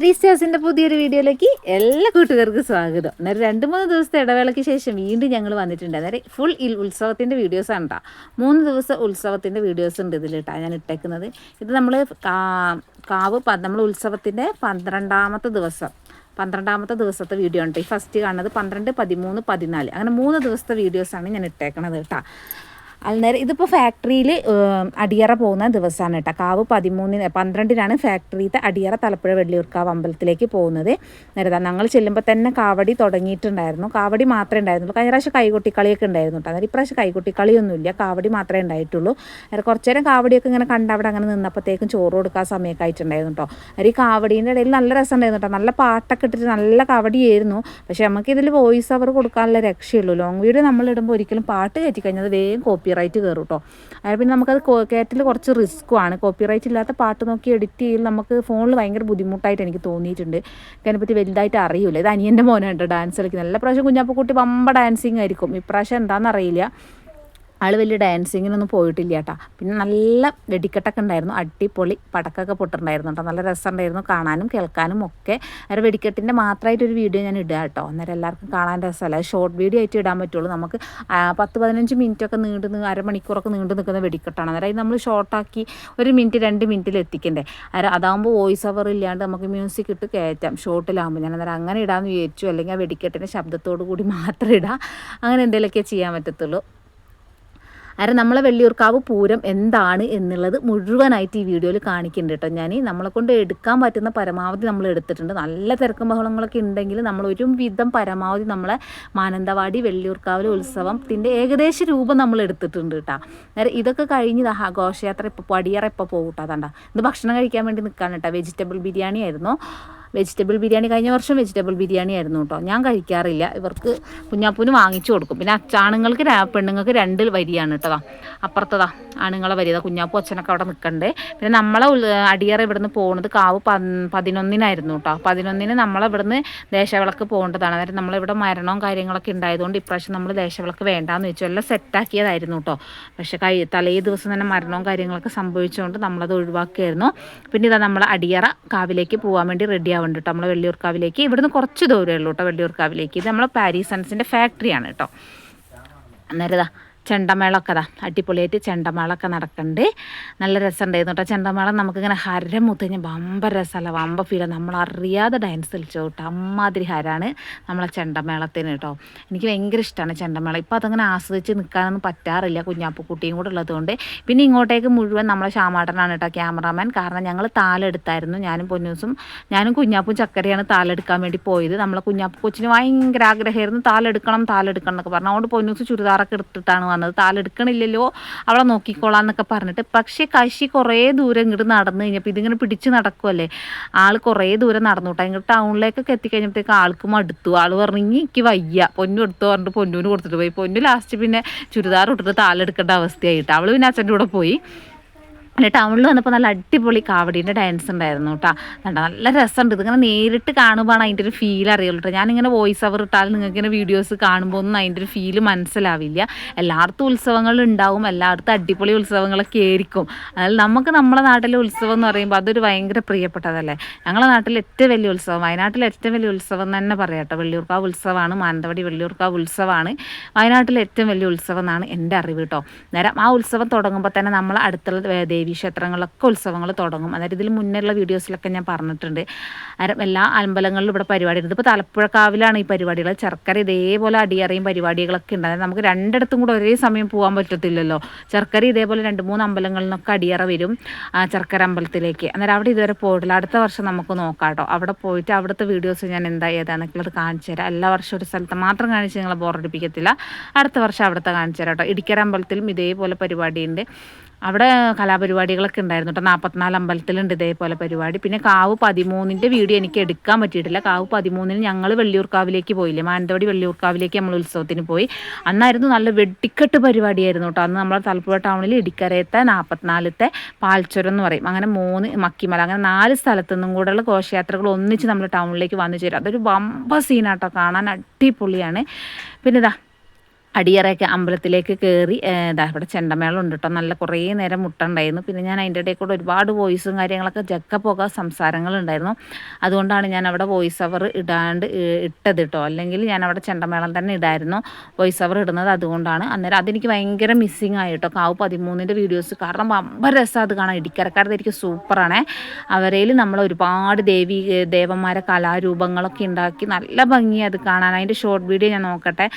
Three സ്റ്റാർസിന്റെ പുതിയൊരു വീഡിയോയിലേക്ക് എല്ലാ കൂട്ടുകാർക്കും സ്വാഗതം. അന്നേരം രണ്ട് മൂന്ന് ദിവസത്തെ ഇടവേളയ്ക്ക് ശേഷം വീണ്ടും ഞങ്ങൾ വന്നിട്ടുണ്ട്. അന്നേരം ഫുൾ ഉത്സവത്തിന്റെ ആണ് കേട്ടോ മൂന്ന് ദിവസം ഉത്സവത്തിന്റെ വീഡിയോസ് ഉണ്ട് ഇതിൽ കേട്ടോ ഞാൻ ഇട്ടേക്കുന്നത്. ഇത് നമ്മൾ കാവ് നമ്മൾ ഉത്സവത്തിന്റെ പന്ത്രണ്ടാമത്തെ ദിവസം. പന്ത്രണ്ടാമത്തെ ദിവസത്തെ വീഡിയോ ഉണ്ട് ഈ ഫസ്റ്റ് കാണുന്നത് പന്ത്രണ്ട് പതിമൂന്ന് പതിനാല്. അങ്ങനെ മൂന്ന് ദിവസത്തെ വീഡിയോസാണ് ഞാൻ ഇട്ടേക്കണത് കേട്ടോ അന്നേരം ഇതിപ്പോൾ ഫാക്ടറിയിൽ അടിയറ പോകുന്ന ദിവസമാണ് കേട്ടോ. കാവ് പതിമൂന്നിന് പന്ത്രണ്ടിനാണ് ഫാക്ടറിയിലത്തെ അടിയറ തലപ്പുഴ വെള്ളിയൂർക്കാവ് അമ്പലത്തിലേക്ക് പോകുന്നത്. നേരത്തെ ഞങ്ങൾ ചെല്ലുമ്പോൾ തന്നെ കാവടി തുടങ്ങിയിട്ടുണ്ടായിരുന്നു. കാവടി മാത്രമേ ഉണ്ടായിരുന്നുള്ളൂ. കഴിഞ്ഞ പ്രാവശ്യം കൈകൊട്ടിക്കളിയൊക്കെ ഉണ്ടായിരുന്നു കേട്ടോ. അന്നേരം ഇപ്രാവശ്യം കൈകൊട്ടിക്കളിയൊന്നുമില്ല. കാവടി മാത്രമേ ഉണ്ടായിട്ടുള്ളൂ. അന്നേരം കുറച്ച് നേരം കാവടിയൊക്കെ ഇങ്ങനെ കണ്ട അവിടെ അങ്ങനെ നിന്നപ്പോഴത്തേക്കും ചോറ് കൊടുക്കാൻ സമയമൊക്കെ ആയിട്ടുണ്ടായിരുന്നു കേട്ടോ. അന്നേരം ഈ കാവടീന്റെ ഇടയിൽ നല്ല രസമുണ്ടായിരുന്നു കേട്ടോ. നല്ല പാട്ടൊക്കെ ഇട്ടിട്ട് നല്ല കാവടിയായിരുന്നു. പക്ഷേ നമുക്ക് ഇതിൽ വോയിസ് അവർ കൊടുക്കാനുള്ള രക്ഷയുള്ളൂ. ലോങ് വീഡിയോ നമ്മളിടുമ്പോൾ ഒരിക്കലും പാട്ട് കയറ്റി കഴിഞ്ഞാൽ വേഗം കോപ്പി റൈറ്റ് കയറും കേട്ടോ അതായത് പിന്നെ നമുക്കത് കേട്ടിൽ കുറച്ച് റിസ്ക്കുമാണ് കോപ്പി റൈറ്റ് ഇല്ലാത്ത പാട്ട് നോക്കി എഡിറ്റ് ചെയ്യൽ നമുക്ക് ഫോണിൽ ഭയങ്കര ബുദ്ധിമുട്ടായിട്ട് എനിക്ക് തോന്നിയിട്ടുണ്ട്. അതിനെപ്പറ്റി വലുതായിട്ട് അറിയില്ല. ഇത് അനിയന്റെ മോനുണ്ട് ഡാൻസ് കളിക്കുന്നത്. എല്ലാ പ്രാവശ്യം കുഞ്ഞാപ്പക്കുട്ടി പമ്പ ഡാൻസിങ് ആയിരിക്കും. ഇപ്രാവശ്യം എന്താണെന്ന് അറിയില്ല. ആൾ വലിയ ഡാൻസിങ്ങിനൊന്നും പോയിട്ടില്ല കേട്ടോ പിന്നെ നല്ല വെടിക്കെട്ടൊക്കെ ഉണ്ടായിരുന്നു. അടിപൊളി പടക്കമൊക്കെ പൊട്ടിട്ടുണ്ടായിരുന്നു കേട്ടോ നല്ല രസമുണ്ടായിരുന്നു കാണാനും കേൾക്കാനും ഒക്കെ. അന്നേരം വെടിക്കെട്ടിന്റെ മാത്രമായിട്ടൊരു വീഡിയോ ഞാൻ ഇടുക കേട്ടോ അന്നേരം എല്ലാവർക്കും കാണാൻ രസമല്ല? ഷോർട്ട് വീഡിയോ ആയിട്ട് ഇടാൻ പറ്റുള്ളൂ. നമുക്ക് പത്ത് പതിനഞ്ച് മിനിറ്റൊക്കെ നീണ്ട് അരമണിക്കൂറൊക്കെ നീണ്ടു നിൽക്കുന്ന വെടിക്കെട്ടാണ്. അന്നേരം നമ്മൾ ഷോർട്ടാക്കി ഒരു മിനിറ്റ് രണ്ട് മിനിറ്റിൽ എത്തിക്കണ്ടേ? അന്നേരം അതാകുമ്പോൾ വോയിസ് ഓവർ ഇല്ലാണ്ട് നമുക്ക് മ്യൂസിക് ഇട്ട് കയറ്റാം. ഷോർട്ടിലാകുമ്പോൾ ഞാൻ അന്നേരം അങ്ങനെ ഇടാമെന്ന് വിചാരിച്ചു. അല്ലെങ്കിൽ ആ വെടിക്കെട്ടിന്റെ ശബ്ദത്തോടു കൂടി മാത്രം ഇടാം. അങ്ങനെ എന്തെങ്കിലുമൊക്കെ ചെയ്യാൻ പറ്റത്തുള്ളൂ. അര നമ്മളെ വെള്ളിയൂർക്കാവ് പൂരം എന്താണ് എന്നുള്ളത് മുഴുവനായിട്ട് ഈ വീഡിയോയിൽ കാണിക്കുന്നുണ്ട് കേട്ടോ. ഞാൻ നമ്മളെ കൊണ്ട് എടുക്കാൻ പറ്റുന്ന പരമാവധി നമ്മൾ എടുത്തിട്ടുണ്ട്. നല്ല തിരക്കും ബഹളങ്ങളൊക്കെ ഉണ്ടെങ്കിൽ നമ്മൾ ഒരു വിധം പരമാവധി നമ്മളെ മാനന്തവാടി വെള്ളിയൂർക്കാവിലെ ഉത്സവത്തിന്റെ ഏകദേശ രൂപം നമ്മൾ എടുത്തിട്ടുണ്ട് കേട്ടോ. നേരെ ഇതൊക്കെ കഴിഞ്ഞ് ഘോഷയാത്ര ഇപ്പോൾ പടിയറ ഇപ്പോൾ പോകും അതാണ്ട. ഇത് ഭക്ഷണം കഴിക്കാൻ വേണ്ടി നിൽക്കാൻ കേട്ടോ. വെജിറ്റബിൾ ബിരിയാണി ആയിരുന്നു. വെജിറ്റബിൾ ബിരിയാണി കഴിഞ്ഞ വർഷം വെജിറ്റബിൾ ബിരിയാണി ആയിരുന്നു കേട്ടോ ഞാൻ കഴിക്കാറില്ല. ഇവർക്ക് കുഞ്ഞാപ്പൂന് വാങ്ങിച്ചു കൊടുക്കും. പിന്നെ അച്ചാണുങ്ങൾക്ക് പെണ്ണുങ്ങൾക്ക് രണ്ട് വരിയാണ് കേട്ടോ. അപ്പുറത്തതാ ആണുങ്ങളെ വരിയത കുഞ്ഞാപ്പൂ അച്ഛനൊക്കെ അവിടെ നിൽക്കണ്ടേ പിന്നെ നമ്മളെ അടിയറ ഇവിടുന്ന് പോകുന്നത് കാവ് പതിനൊന്നിനായിരുന്നു കേട്ടോ പതിനൊന്നിന് നമ്മളെ ഇവിടുന്ന് ദേശവിളക്ക് പോകേണ്ടതാണ്. അതായത് നമ്മളിവിടെ മരണവും കാര്യങ്ങളൊക്കെ ഉണ്ടായതുകൊണ്ട് ഇപ്രാവശ്യം നമ്മൾ ദേശവിളക്ക് വേണ്ടാന്ന് വെച്ചു. എല്ലാം സെറ്റാക്കിയതായിരുന്നു കേട്ടോ പക്ഷെ കൈ തലേ ദിവസം തന്നെ മരണവും കാര്യങ്ങളൊക്കെ സംഭവിച്ചുകൊണ്ട് നമ്മളത് ഒഴിവാക്കിയായിരുന്നു. പിന്നെ ഇതാ നമ്മളെ അടിയറ കാവിലേക്ക് പോകാൻ വേണ്ടി റെഡി ആവുന്നുണ്ട് കേട്ടോ നമ്മൾ വെള്ളിയൂർക്കാവിലേക്ക്. ഇവിടുന്ന് കുറച്ച് ദൂരമേ ഉള്ളൂ കേട്ടോ വെള്ളിയൂർക്കാവിലേക്ക്. ഇത് നമ്മളെ പാരീസൺസിന്റെ ഫാക്ടറിയാണ് കേട്ടോ. അന്നേരം ഇതാ ചെണ്ടമേളമൊക്കെ അതാ അടിപൊളിയായിട്ട് ചെണ്ടമേളമൊക്കെ നടക്കുന്നുണ്ട് നല്ല രസമുണ്ടായിരുന്നു കേട്ടോ ചെണ്ടമേളം നമുക്കിങ്ങനെ ഹരം മുത്തഞ്ഞ് വമ്പ രസമല്ല വമ്പ ഫീല നമ്മൾ അറിയാതെ ഡാൻസ് കളിച്ചു കേട്ടോ അമ്മാതിരി ഹരാണ് നമ്മളെ ചെണ്ടമേളത്തിന് കേട്ടോ എനിക്ക് ഭയങ്കര ഇഷ്ടമാണ് ചെണ്ടമേളം. ഇപ്പോൾ അതങ്ങനെ ആസ്വദിച്ച് നിൽക്കാനൊന്നും പറ്റാറില്ല കുഞ്ഞാപ്പുക്കുട്ടിയും കൂടെ ഉള്ളതുകൊണ്ട് പിന്നെ ഇങ്ങോട്ടേക്ക് മുഴുവൻ നമ്മളെ ശ്യാമാട്ടനാണ് കേട്ടോ ക്യാമറാമാൻ. കാരണം ഞങ്ങൾ താലെടുത്തായിരുന്നു. ഞാനും പൊന്നൂസും ഞാനും കുഞ്ഞാപ്പും ചക്കരയാണ് താലെടുക്കാൻ വേണ്ടി പോയത്. നമ്മളെ കുഞ്ഞാപ്പു കൊച്ചിന് ഭയങ്കര ആഗ്രഹമായിരുന്നു താലെടുക്കണം താലെടുക്കണം എന്നൊക്കെ പറഞ്ഞു. അതുകൊണ്ട് പൊന്നൂസ് ചുരിദാറൊക്കെ എടുത്തിട്ടാണ് വന്നത്. താലെടുക്കണില്ലല്ലോ. അവളെ നോക്കിക്കോളാം എന്നൊക്കെ പറഞ്ഞിട്ട്. പക്ഷേ കശി കുറേ ദൂരം ഇങ്ങോട്ട് നടന്നു കഴിഞ്ഞപ്പോൾ ഇതിങ്ങനെ പിടിച്ച് നടക്കുമല്ലേ ആൾ കുറേ ദൂരം നടന്നു കേട്ടോ ഇങ്ങോട്ട് ടൗണിലേക്കൊക്കെ എത്തിക്കഴിഞ്ഞപ്പോഴത്തേക്ക് ആൾക്ക് മടുത്തു. ആൾ പറഞ്ഞു ഇനി എനിക്ക് വയ്യ. പൊന്നു എടുത്തു പറഞ്ഞിട്ട് പൊന്നൂന് കൊടുത്തിട്ട് പോയി. പൊന്നു ലാസ്റ്റ് പിന്നെ ചുരിദാർ ഇട്ടിട്ട് താലെടുക്കേണ്ട അവസ്ഥയായിട്ട്. അവൾ പിന്നെ അച്ഛന്റെ കൂടെ പോയി. പിന്നെ ടൗണിൽ വന്നപ്പോൾ നല്ല അടിപൊളി കാവടീന്റെ ഡാൻസ് ഉണ്ടായിരുന്നു കേട്ടോ നല്ല രസമുണ്ട്. ഇതിങ്ങനെ നേരിട്ട് കാണുമ്പോഴാണ് അതിന്റെ ഒരു ഫീൽ അറിയുള്ളൂ കേട്ടോ ഞാനിങ്ങനെ വോയിസ് ഓവർ ഇട്ടാൽ നിങ്ങൾക്ക് ഇങ്ങനെ വീഡിയോസ് കാണുമ്പോൾ ഒന്നും അതിന്റെ ഒരു ഫീൽ മനസ്സിലാവില്ല. എല്ലായിടത്തും ഉത്സവങ്ങൾ ഉണ്ടാവും. എല്ലായിടത്തും അടിപൊളി ഉത്സവങ്ങളൊക്കെ ആയിരിക്കും. അതായത് നമുക്ക് നമ്മുടെ നാട്ടിലെ ഉത്സവം എന്ന് പറയുമ്പോൾ അതൊരു ഭയങ്കര പ്രിയപ്പെട്ടതല്ലേ? ഞങ്ങളുടെ നാട്ടിലെ ഏറ്റവും വലിയ ഉത്സവം വയനാട്ടിലെ ഏറ്റവും വലിയ ഉത്സവം തന്നെ പറയാം കേട്ടോ വെള്ളിയൂർക്കാവ് ഉത്സവമാണ് മാനന്തവാടി വെള്ളിയൂർക്കാവ് ഉത്സവമാണ്. വയനാട്ടിലെ ഏറ്റവും വലിയ ഉത്സവം എന്നാണ് എന്റെ അറിവ് കേട്ടോ നേരം ആ ഉത്സവം തുടങ്ങുമ്പോൾ തന്നെ നമ്മൾ അടുത്തുള്ള ദേവീ ക്ഷേത്രങ്ങളിലൊക്കെ ഉത്സവങ്ങൾ തുടങ്ങും. അതായത് ഇതിൽ മുന്നേയുള്ള വീഡിയോസിലൊക്കെ ഞാൻ പറഞ്ഞിട്ടുണ്ട്. എല്ലാ അമ്പലങ്ങളിലും ഇവിടെ പരിപാടി ഉണ്ട്. ഇപ്പോൾ തലപ്പുഴക്കാവിലാണ് ഈ പരിപാടികൾ. ചെറുക്കര ഇതേപോലെ അടിയറയും പരിപാടികളൊക്കെ ഉണ്ട്. അതായത് നമുക്ക് രണ്ടിടത്തും കൂടെ ഒരേ സമയം പോകാൻ പറ്റത്തില്ലല്ലോ. ചെറുക്കര ഇതേപോലെ രണ്ട് മൂന്ന് അമ്പലങ്ങളിൽ നിന്നൊക്കെ അടിയറ വരും ചെറുക്കര അമ്പലത്തിലേക്ക്. അന്നേരം അവിടെ ഇതുവരെ പോയിട്ടില്ല. അടുത്ത വർഷം നമുക്ക് നോക്കാം കേട്ടോ. അവിടെ പോയിട്ട് അവിടുത്തെ വീഡിയോസ് ഞാൻ എന്താ ഏതാണെന്നുള്ളത് കാണിച്ചു തരാം. എല്ലാ വർഷവും ഒരു സ്ഥലത്ത് മാത്രം കാണിച്ച് നിങ്ങളെ ബോറടിപ്പിക്കത്തില്ല. അടുത്ത വർഷം അവിടുത്തെ കാണിച്ചു തരാം കേട്ടോ. ഇടിക്കര അമ്പലത്തിലും ഇതേപോലെ പരിപാടിയുണ്ട്. അവിടെ കലാപരിപാടികളൊക്കെ ഉണ്ടായിരുന്നു കേട്ടോ. നാൽപ്പത്തിനാല് അമ്പലത്തിലുണ്ട് ഇതേപോലെ പരിപാടി. പിന്നെ കാവ് പതിമൂന്നിന്റെ വീഡിയോ എനിക്ക് എടുക്കാൻ പറ്റിയിട്ടില്ല. കാവ് പതിമൂന്നിന് ഞങ്ങൾ വെള്ളിയൂർക്കാവിലേക്ക് പോയില്ലേ? മാനന്തവാടി വെള്ളിയൂർക്കാവിലേക്ക് നമ്മൾ ഉത്സവത്തിന് പോയി. അന്നായിരുന്നു നല്ല വെടിക്കെട്ട് പരിപാടിയായിരുന്നു കേട്ടോ. അന്ന് നമ്മളെ തലപ്പുഴ ടൗണിൽ ഇടിക്കരയത്തെ നാൽപ്പത്തിനാലത്തെ പാൽച്ചുരം എന്ന് പറയും. അങ്ങനെ മൂന്ന് മക്കിമല അങ്ങനെ നാല് സ്ഥലത്തു നിന്നും കൂടെയുള്ള ഘോഷയാത്രകൾ ഒന്നിച്ച് നമ്മൾ ടൗണിലേക്ക് വന്നു ചേരും. അതൊരു വമ്പ സീനാട്ടോ കാണാൻ അടിപൊളിയാണ്. പിന്നെ ഇതാ അടിയറയൊക്കെ അമ്പലത്തിലേക്ക് കയറി ഇവിടെ ചെണ്ടമേളം ഉണ്ട് കേട്ടോ നല്ല കുറേ നേരം മുട്ടുണ്ടായിരുന്നു. പിന്നെ ഞാൻ അതിന്റെ ഇടയിൽ കൂടെ ഒരുപാട് വോയിസും കാര്യങ്ങളൊക്കെ ജക്ക പോക സംസാരങ്ങളുണ്ടായിരുന്നു. അതുകൊണ്ടാണ് ഞാൻ അവിടെ വോയിസ് അവർ ഇടാണ്ട് ഇട്ടത് കേട്ടോ അല്ലെങ്കിൽ ഞാൻ അവിടെ ചെണ്ടമേളം തന്നെ ഇടായിരുന്നു വോയിസ് അവർ ഇടുന്നത് അതുകൊണ്ടാണ്. അന്നേരം അതെനിക്ക് ഭയങ്കര മിസ്സിങ് ആയി കേട്ടോ കാവ് പതിമൂന്നിന്റെ വീഡിയോസ് കാരണം വമ്പ രസം അത് കാണാം ഇടിക്കരക്കാരുടെ എനിക്ക് സൂപ്പറാണ്. അവരേൽ നമ്മൾ ഒരുപാട് ദേവി ദേവന്മാരെ കലാരൂപങ്ങളൊക്കെ ഉണ്ടാക്കി നല്ല ഭംഗി അത് കാണാൻ. അതിന്റെ ഷോർട്ട് വീഡിയോ ഞാൻ നോക്കട്ടെ.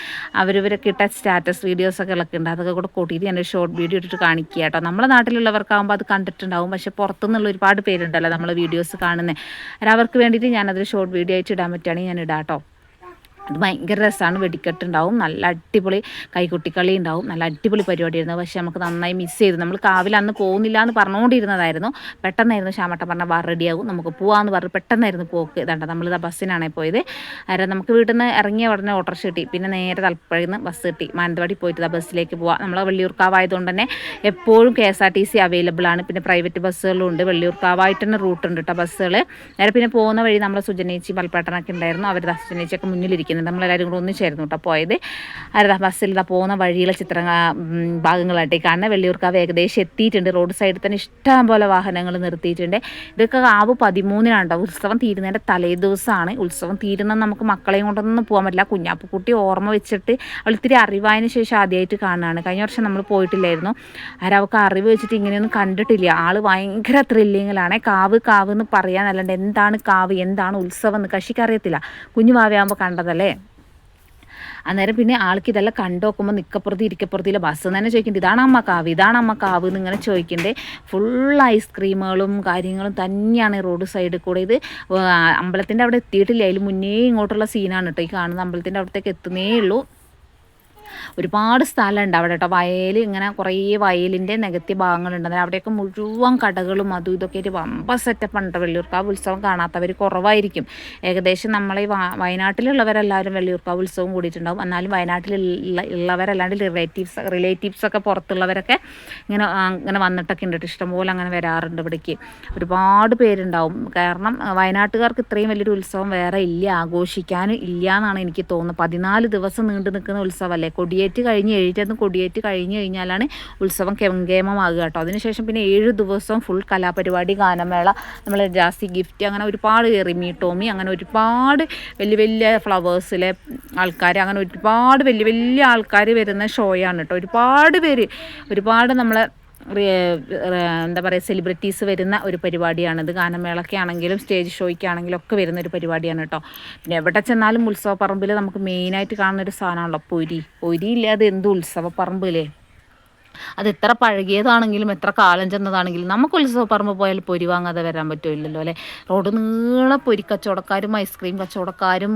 അവരിവരൊക്കെ ഇട്ട സ്റ്റാറ്റസ് വീഡിയോസ് ഒക്കെ ഉണ്ട് അതൊക്കെ കൂടെ കൂട്ടിയിട്ട് ഞാനൊരു ഷോർട്ട് വീഡിയോ ഇട്ടിട്ട് കാണിക്കുക കേട്ടോ. നമ്മളെ നാട്ടിലുള്ളവർക്കാകുമ്പോൾ അത് കണ്ടിട്ടുണ്ടാവും. പക്ഷെ പുറത്തുനിന്നുള്ള ഒരുപാട് പേരുണ്ടല്ലോ നമ്മൾ വീഡിയോസ് കാണുന്നത് അവർക്ക് വേണ്ടിയിട്ട് ഞാനതൊരു ഷോർട്ട് വീഡിയോ ആയിട്ട് ഇടാൻ പറ്റുകയാണെങ്കിൽ ഞാൻ ഇടാം കേട്ടോ അത് ഭയങ്കര രസമാണ് വെടിക്കെട്ടുണ്ടാവും. നല്ല അടിപൊളി കൈകുട്ടിക്കളി ഉണ്ടാവും. നല്ല അടിപൊളി പരിപാടിയായിരുന്നു. പക്ഷേ നമുക്ക് നന്നായി മിസ് ചെയ്തു. നമ്മൾ കാവിൽ അന്ന് പോകുന്നില്ല എന്ന് പറഞ്ഞുകൊണ്ടിരുന്നതായിരുന്നു. പെട്ടെന്നായിരുന്നു ശ്യാമട്ട പറഞ്ഞ വാർ റെഡിയാകും നമുക്ക് പോകാമെന്ന് പറഞ്ഞ് പെട്ടെന്നായിരുന്നു പോക്ക്. ഇതാണ്ട് നമ്മളിതാ ബസ്സിനാണേ പോയത്. അതായത് നമുക്ക് വീട്ടിൽ നിന്ന് ഇറങ്ങിയ ഉടനെ ഓട്ടോറിക്ഷ കിട്ടി. പിന്നെ നേരെ തലപ്പുഴയിൽ നിന്ന് ബസ് കിട്ടി. മാനന്തവാടി പോയിട്ട് ബസ്സിലേക്ക് പോവാം. നമ്മൾ വെള്ളിയൂർക്കാവായതുകൊണ്ട് തന്നെ എപ്പോഴും K S R T C available ആണ്. പിന്നെ പ്രൈവറ്റ് ബസ്സുകളും ഉണ്ട്. വെള്ളിയൂർക്കാവായിട്ട് തന്നെ റൂട്ട് ഉണ്ട് കേട്ടോ ബസ്സുകൾ നേരെ പിന്നെ പോകുന്ന വഴി നമ്മൾ സുജനേച്ചി പൽപ്പേട്ടനൊക്കെ ഉണ്ടായിരുന്നു. അവർ സുജനേച്ചിയൊക്കെ മുന്നിലിരിക്കും ഇരിക്കുന്നത് നമ്മളെല്ലാവരും കൂടെ ഒന്നിച്ചായിരുന്നു കേട്ടോ പോയത്. ആരതാ ബസ്സിൽ ഇതാ പോകുന്ന വഴിയിലെ ചിത്ര ഭാഗങ്ങളായിട്ട് കാണുന്ന വെള്ളിയൂർക്കാവ് ഏകദേശം എത്തിയിട്ടുണ്ട്. റോഡ് സൈഡിൽ തന്നെ ഇഷ്ടം പോലെ വാഹനങ്ങൾ നിർത്തിയിട്ടുണ്ട്. ഇതൊക്കെ ആവ് പതിമൂന്നിനാണ് കേട്ടോ ഉത്സവം തീരുന്നതിന്റെ തലേ ദിവസമാണ് ഉത്സവം തീരുന്ന നമുക്ക് മക്കളെയും കൊണ്ടൊന്നും പോകാൻ പറ്റില്ല. കുഞ്ഞാപ്പുക്കുട്ടി ഓർമ്മ വെച്ചിട്ട് അവൾ ഇത്തിരി അറിവായതിനു ശേഷം ആദ്യമായിട്ട് കാണുകയാണ്. കഴിഞ്ഞ വർഷം നമ്മൾ പോയിട്ടില്ലായിരുന്നു. ആരവൾക്ക് അറിവ് വെച്ചിട്ട് ഇങ്ങനെയൊന്നും കണ്ടിട്ടില്ല. ആൾ ഭയങ്കര ത്രില്ലിങ്ങിലാണ്. കാവ് കാവ് എന്ന് പറയാനല്ലാണ്ട് എന്താണ് കാവ് എന്താണ് ഉത്സവം എന്ന് കഷിക്ക് അറിയത്തില്ല. കുഞ്ഞു ഭാവിയാകുമ്പോൾ കണ്ടതല്ലേ? അന്നേരം പിന്നെ ആൾക്ക് ഇതെല്ലാം കണ്ടു നോക്കുമ്പോൾ നിക്കപ്പുറത്ത് ഇരിക്കപ്പുറത്തില്ല ബസ് തന്നെ ചോദിക്കേണ്ടത് ഇതാണ് അമ്മ കാവ് ഇതാണ് അമ്മ കാവ് എന്നിങ്ങനെ ചോദിക്കണ്ടേ. ഫുൾ ഐസ്ക്രീമുകളും കാര്യങ്ങളും തന്നെയാണ് റോഡ് സൈഡിൽ കൂടെ. ഇത് അമ്പലത്തിന്റെ അവിടെ എത്തിയിട്ടില്ല. അതിൽ മുന്നേ ഇങ്ങോട്ടുള്ള സീനാണ് കേട്ടോ. ഈ കാണുന്ന അമ്പലത്തിന്റെ അവിടത്തേക്ക് എത്തുന്നേ ഉള്ളൂ. ഒരുപാട് സ്ഥലമുണ്ട് അവിടെ കേട്ടോ. വയൽ ഇങ്ങനെ കുറേ വയലിന്റെ നികത്തിയ ഭാഗങ്ങളുണ്ട്. അന്നേരം അവിടെയൊക്കെ മുഴുവൻ കടകളും അതും ഇതൊക്കെ ആയിട്ട് വമ്പ സെറ്റപ്പ് ഉണ്ട് വെള്ളിയൂർക്കാവ് ഉത്സവം. കാണാത്തവർ കുറവായിരിക്കും. ഏകദേശം നമ്മളെ വയനാട്ടിലുള്ളവരെല്ലാവരും വെള്ളിയൂർക്കാവ് ഉത്സവം കൂടിയിട്ടുണ്ടാവും. എന്നാലും വയനാട്ടിലുള്ള ഉള്ളവരല്ലാണ്ട് റിലേറ്റീവ്സ് റിലേറ്റീവ്സ് ഒക്കെ പുറത്തുള്ളവരൊക്കെ ഇങ്ങനെ ഇങ്ങനെ വന്നിട്ടൊക്കെ ഉണ്ട് ഇഷ്ടംപോലെ അങ്ങനെ വരാറുണ്ട് ഇവിടേക്ക്. ഒരുപാട് പേരുണ്ടാവും. കാരണം വയനാട്ടുകാർക്ക് ഇത്രയും വലിയൊരു ഉത്സവം വേറെ ഇല്ല. ആഘോഷിക്കാൻ ഇല്ല എന്നാണ് എനിക്ക് തോന്നുന്നത്. പതിനാല് ദിവസം നീണ്ടു നിൽക്കുന്ന ഉത്സവമല്ലേ കൊടിയേറ്റ് കഴിഞ്ഞ് എഴുതിയെന്ന് കൊടിയേറ്റ് കഴിഞ്ഞ് കഴിഞ്ഞാലാണ് ഉത്സവം കെങ്കേമമാകുക കേട്ടോ. അതിനുശേഷം പിന്നെ ഏഴ് ദിവസം ഫുൾ കലാപരിപാടി ഗാനമേള നമ്മൾ ജാസ്തി ഗിഫ്റ്റ് അങ്ങനെ ഒരുപാട് റിമി ടോമി അങ്ങനെ ഒരുപാട് വലിയ വലിയ ഫ്ലവേഴ്സിലെ ആൾക്കാർ അങ്ങനെ ഒരുപാട് വലിയ വലിയ ആൾക്കാർ വരുന്ന ഷോയാണ് കേട്ടോ. ഒരുപാട് പേര് ഒരുപാട് നമ്മളെ എന്താ പറയുക സെലിബ്രിറ്റീസ് വരുന്ന ഒരു പരിപാടിയാണിത് ഗാനമേളയ്ക്ക് ആണെങ്കിലും സ്റ്റേജ് ഷോയ്ക്കാണെങ്കിലും ഒക്കെ വരുന്ന ഒരു പരിപാടിയാണ് കേട്ടോ പിന്നെ എവിടെ ചെന്നാലും ഉത്സവപ്പറമ്പിൽ നമുക്ക് മെയിനായിട്ട് കാണുന്ന ഒരു സാധനമാണല്ലോ പൊരി. പൊരി ഇല്ലാതെ എന്ത് ഉത്സവപ്പറമ്പില്ലേ അത് എത്ര പഴകിയതാണെങ്കിലും എത്ര കാലം ചെന്നതാണെങ്കിലും നമുക്ക് ഉത്സവപ്പറമ്പ് പോയാൽ പൊരി വാങ്ങാതെ വരാൻ പറ്റില്ലല്ലോ അല്ലേ? റോഡ് നീളെ പൊരി കച്ചവടക്കാരും ഐസ്ക്രീം കച്ചവടക്കാരും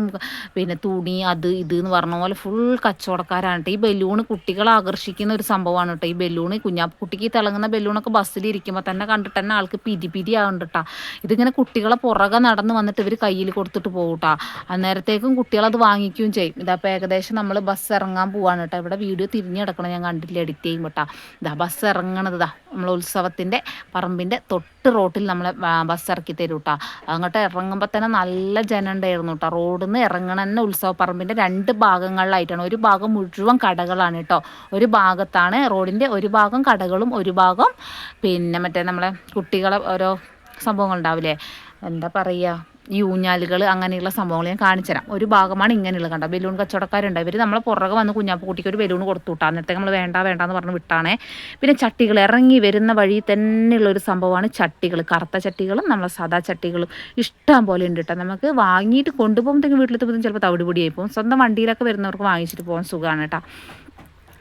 പിന്നെ തുണി അത് ഇത് എന്ന് പറഞ്ഞ പോലെ ഫുൾ കച്ചവടക്കാരാണ് കേട്ടോ ഈ ബലൂൺ കുട്ടികളെ ആകർഷിക്കുന്ന ഒരു സംഭവമാണ് കേട്ടോ ഈ ബലൂൺ കുഞ്ഞാക്കുട്ടിക്ക് തിളങ്ങുന്ന ബലൂണൊക്കെ ബസ്സിലിരിക്കുമ്പോൾ തന്നെ കണ്ടിട്ട് തന്നെ ആൾക്ക് പിരി പിരി ആവുന്നുണ്ട് ഇതിങ്ങനെ കുട്ടികളെ പുറകെ നടന്ന് വന്നിട്ട് ഇവർ കയ്യിൽ കൊടുത്തിട്ട് പോകും കേട്ടോ അന്നേരത്തേക്കും കുട്ടികളത് വാങ്ങിക്കുകയും ചെയ്യും. ഇതപ്പോൾ ഏകദേശം നമ്മൾ ബസ് ഇറങ്ങാൻ പോവാണ് കേട്ടോ ഇവിടെ വീഡിയോ തിരിഞ്ഞെടുക്കണം ഞാൻ കണ്ടില്ല എഡിറ്റ് ചെയ്യുമ്പോട്ടാ ഇതാ ബസ് ഇറങ്ങണത് ഇതാ നമ്മൾ ഉത്സവത്തിന്റെ പറമ്പിന്റെ തൊട്ട് റോട്ടിൽ നമ്മൾ ബസ് ഇറക്കി തരും കേട്ടോ അങ്ങോട്ട് ഇറങ്ങുമ്പോൾ തന്നെ നല്ല ജനം ഉണ്ടായിരുന്നു കേട്ടോ റോഡിൽ നിന്ന് ഇറങ്ങണ തന്നെ ഉത്സവ പറമ്പിന്റെ രണ്ട് ഭാഗങ്ങളിലായിട്ടാണ്. ഒരു ഭാഗം മുഴുവൻ കടകളാണ് കേട്ടോ ഒരു ഭാഗത്താണ് റോഡിന്റെ ഒരു ഭാഗം കടകളും ഒരു ഭാഗം പിന്നെ മറ്റേ നമ്മളെ കുട്ടികളെ ഓരോ സംഭവങ്ങൾ ഉണ്ടാവില്ലേ? എന്താ പറയുക ഈ ഊഞ്ഞാലുകൾ അങ്ങനെയുള്ള സംഭവങ്ങൾ ഞാൻ കാണിച്ചു തരാം. ഒരു ഭാഗമാണ് ഇങ്ങനെയുള്ള കണ്ടോ? ബലൂൺ കച്ചവടക്കാരുണ്ട്. ഇവർ നമ്മളെ പുറകെ വന്ന് കുഞ്ഞാപ്പുകുട്ടിക്ക് ഒരു ബലൂൺ കൊടുത്തു വിട്ടാ. എന്നിട്ട് നമ്മൾ വേണ്ട വേണ്ട എന്ന് പറഞ്ഞ് വിട്ടാണേ. പിന്നെ ചട്ടികൾ ഇറങ്ങി വരുന്ന വഴി തന്നെയുള്ള ഒരു സംഭവമാണ് ചട്ടികൾ കറുത്ത ചട്ടികളും നമ്മളെ സാധാ ചട്ടികളും ഇഷ്ടം പോലെ ഉണ്ട് കേട്ടോ. നമുക്ക് വാങ്ങിയിട്ട് കൊണ്ടുപോകുമ്പോഴത്തേക്കും വീട്ടിലെത്തുമ്പോഴത്തേക്കും ചിലപ്പോൾ തവിടുപൊടിയായി പോകും. സ്വന്തം വണ്ടിയിലൊക്കെ വരുന്നവർക്ക് വാങ്ങിച്ചിട്ട് പോകാൻ സുഖമാണ് കേട്ടോ.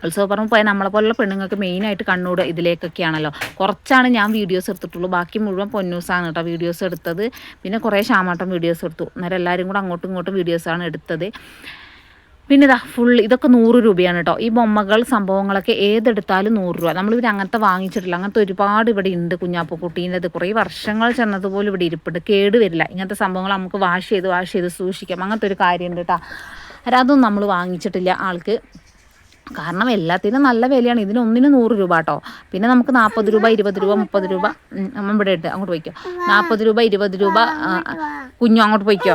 ഉത്സവപ്പറമ്പ് പോയാൽ നമ്മളെ പോലുള്ള പെണ്ണുങ്ങൾക്ക് മെയിനായിട്ട് കണ്ണൂട് ഇതിലേക്കൊക്കെയാണല്ലോ. കുറച്ചാണ് ഞാൻ വീഡിയോസ് എടുത്തിട്ടുള്ളൂ. ബാക്കി മുഴുവൻ പൊന്നൂസാണ് കേട്ടോ വീഡിയോസ് എടുത്തത്. പിന്നെ കുറേ ഷാമാട്ടം വീഡിയോസ് എടുത്തു. അന്നേരം എല്ലാവരും കൂടെ അങ്ങോട്ടും ഇങ്ങോട്ടും വീഡിയോസാണ് എടുത്തത്. പിന്നെ ഇതാ ഫുൾ ഇതൊക്കെ നൂറ് രൂപയാണ് കേട്ടോ ഈ ബൊമ്മകൾ സംഭവങ്ങളൊക്കെ ഏതെടുത്താലും നൂറ് രൂപ. നമ്മൾ ഇവർ അങ്ങനത്തെ വാങ്ങിച്ചിട്ടില്ല. അങ്ങനത്തെ ഒരുപാട് ഇവിടെ ഉണ്ട് കുഞ്ഞാപ്പുക്കുട്ടീന്റെ കുറേ വർഷങ്ങൾ ചെന്നതുപോലെ ഇവിടെ ഇരിപ്പുണ്ട്. കേട് വരില്ല. ഇങ്ങനത്തെ സംഭവങ്ങൾ നമുക്ക് വാഷ് ചെയ്ത് വാഷ് ചെയ്ത് സൂക്ഷിക്കാം. അങ്ങനത്തെ ഒരു കാര്യമുണ്ട് കേട്ടോ അതൊന്നും നമ്മൾ വാങ്ങിച്ചിട്ടില്ല ആൾക്ക്. കാരണം എല്ലാത്തിനും നല്ല വിലയാണ്. ഇതിന് ഒന്നിന് നൂറ് രൂപ കേട്ടോ. പിന്നെ നമുക്ക് നാൽപ്പത് രൂപ ഇരുപത് രൂപ മുപ്പത് രൂപ നമ്മൾ ഇവിടെ ഇട്ട് അങ്ങോട്ട് പോയിക്കോ. നാൽപ്പത് രൂപ ഇരുപത് രൂപ കുഞ്ഞു അങ്ങോട്ട് പോയിക്കോ.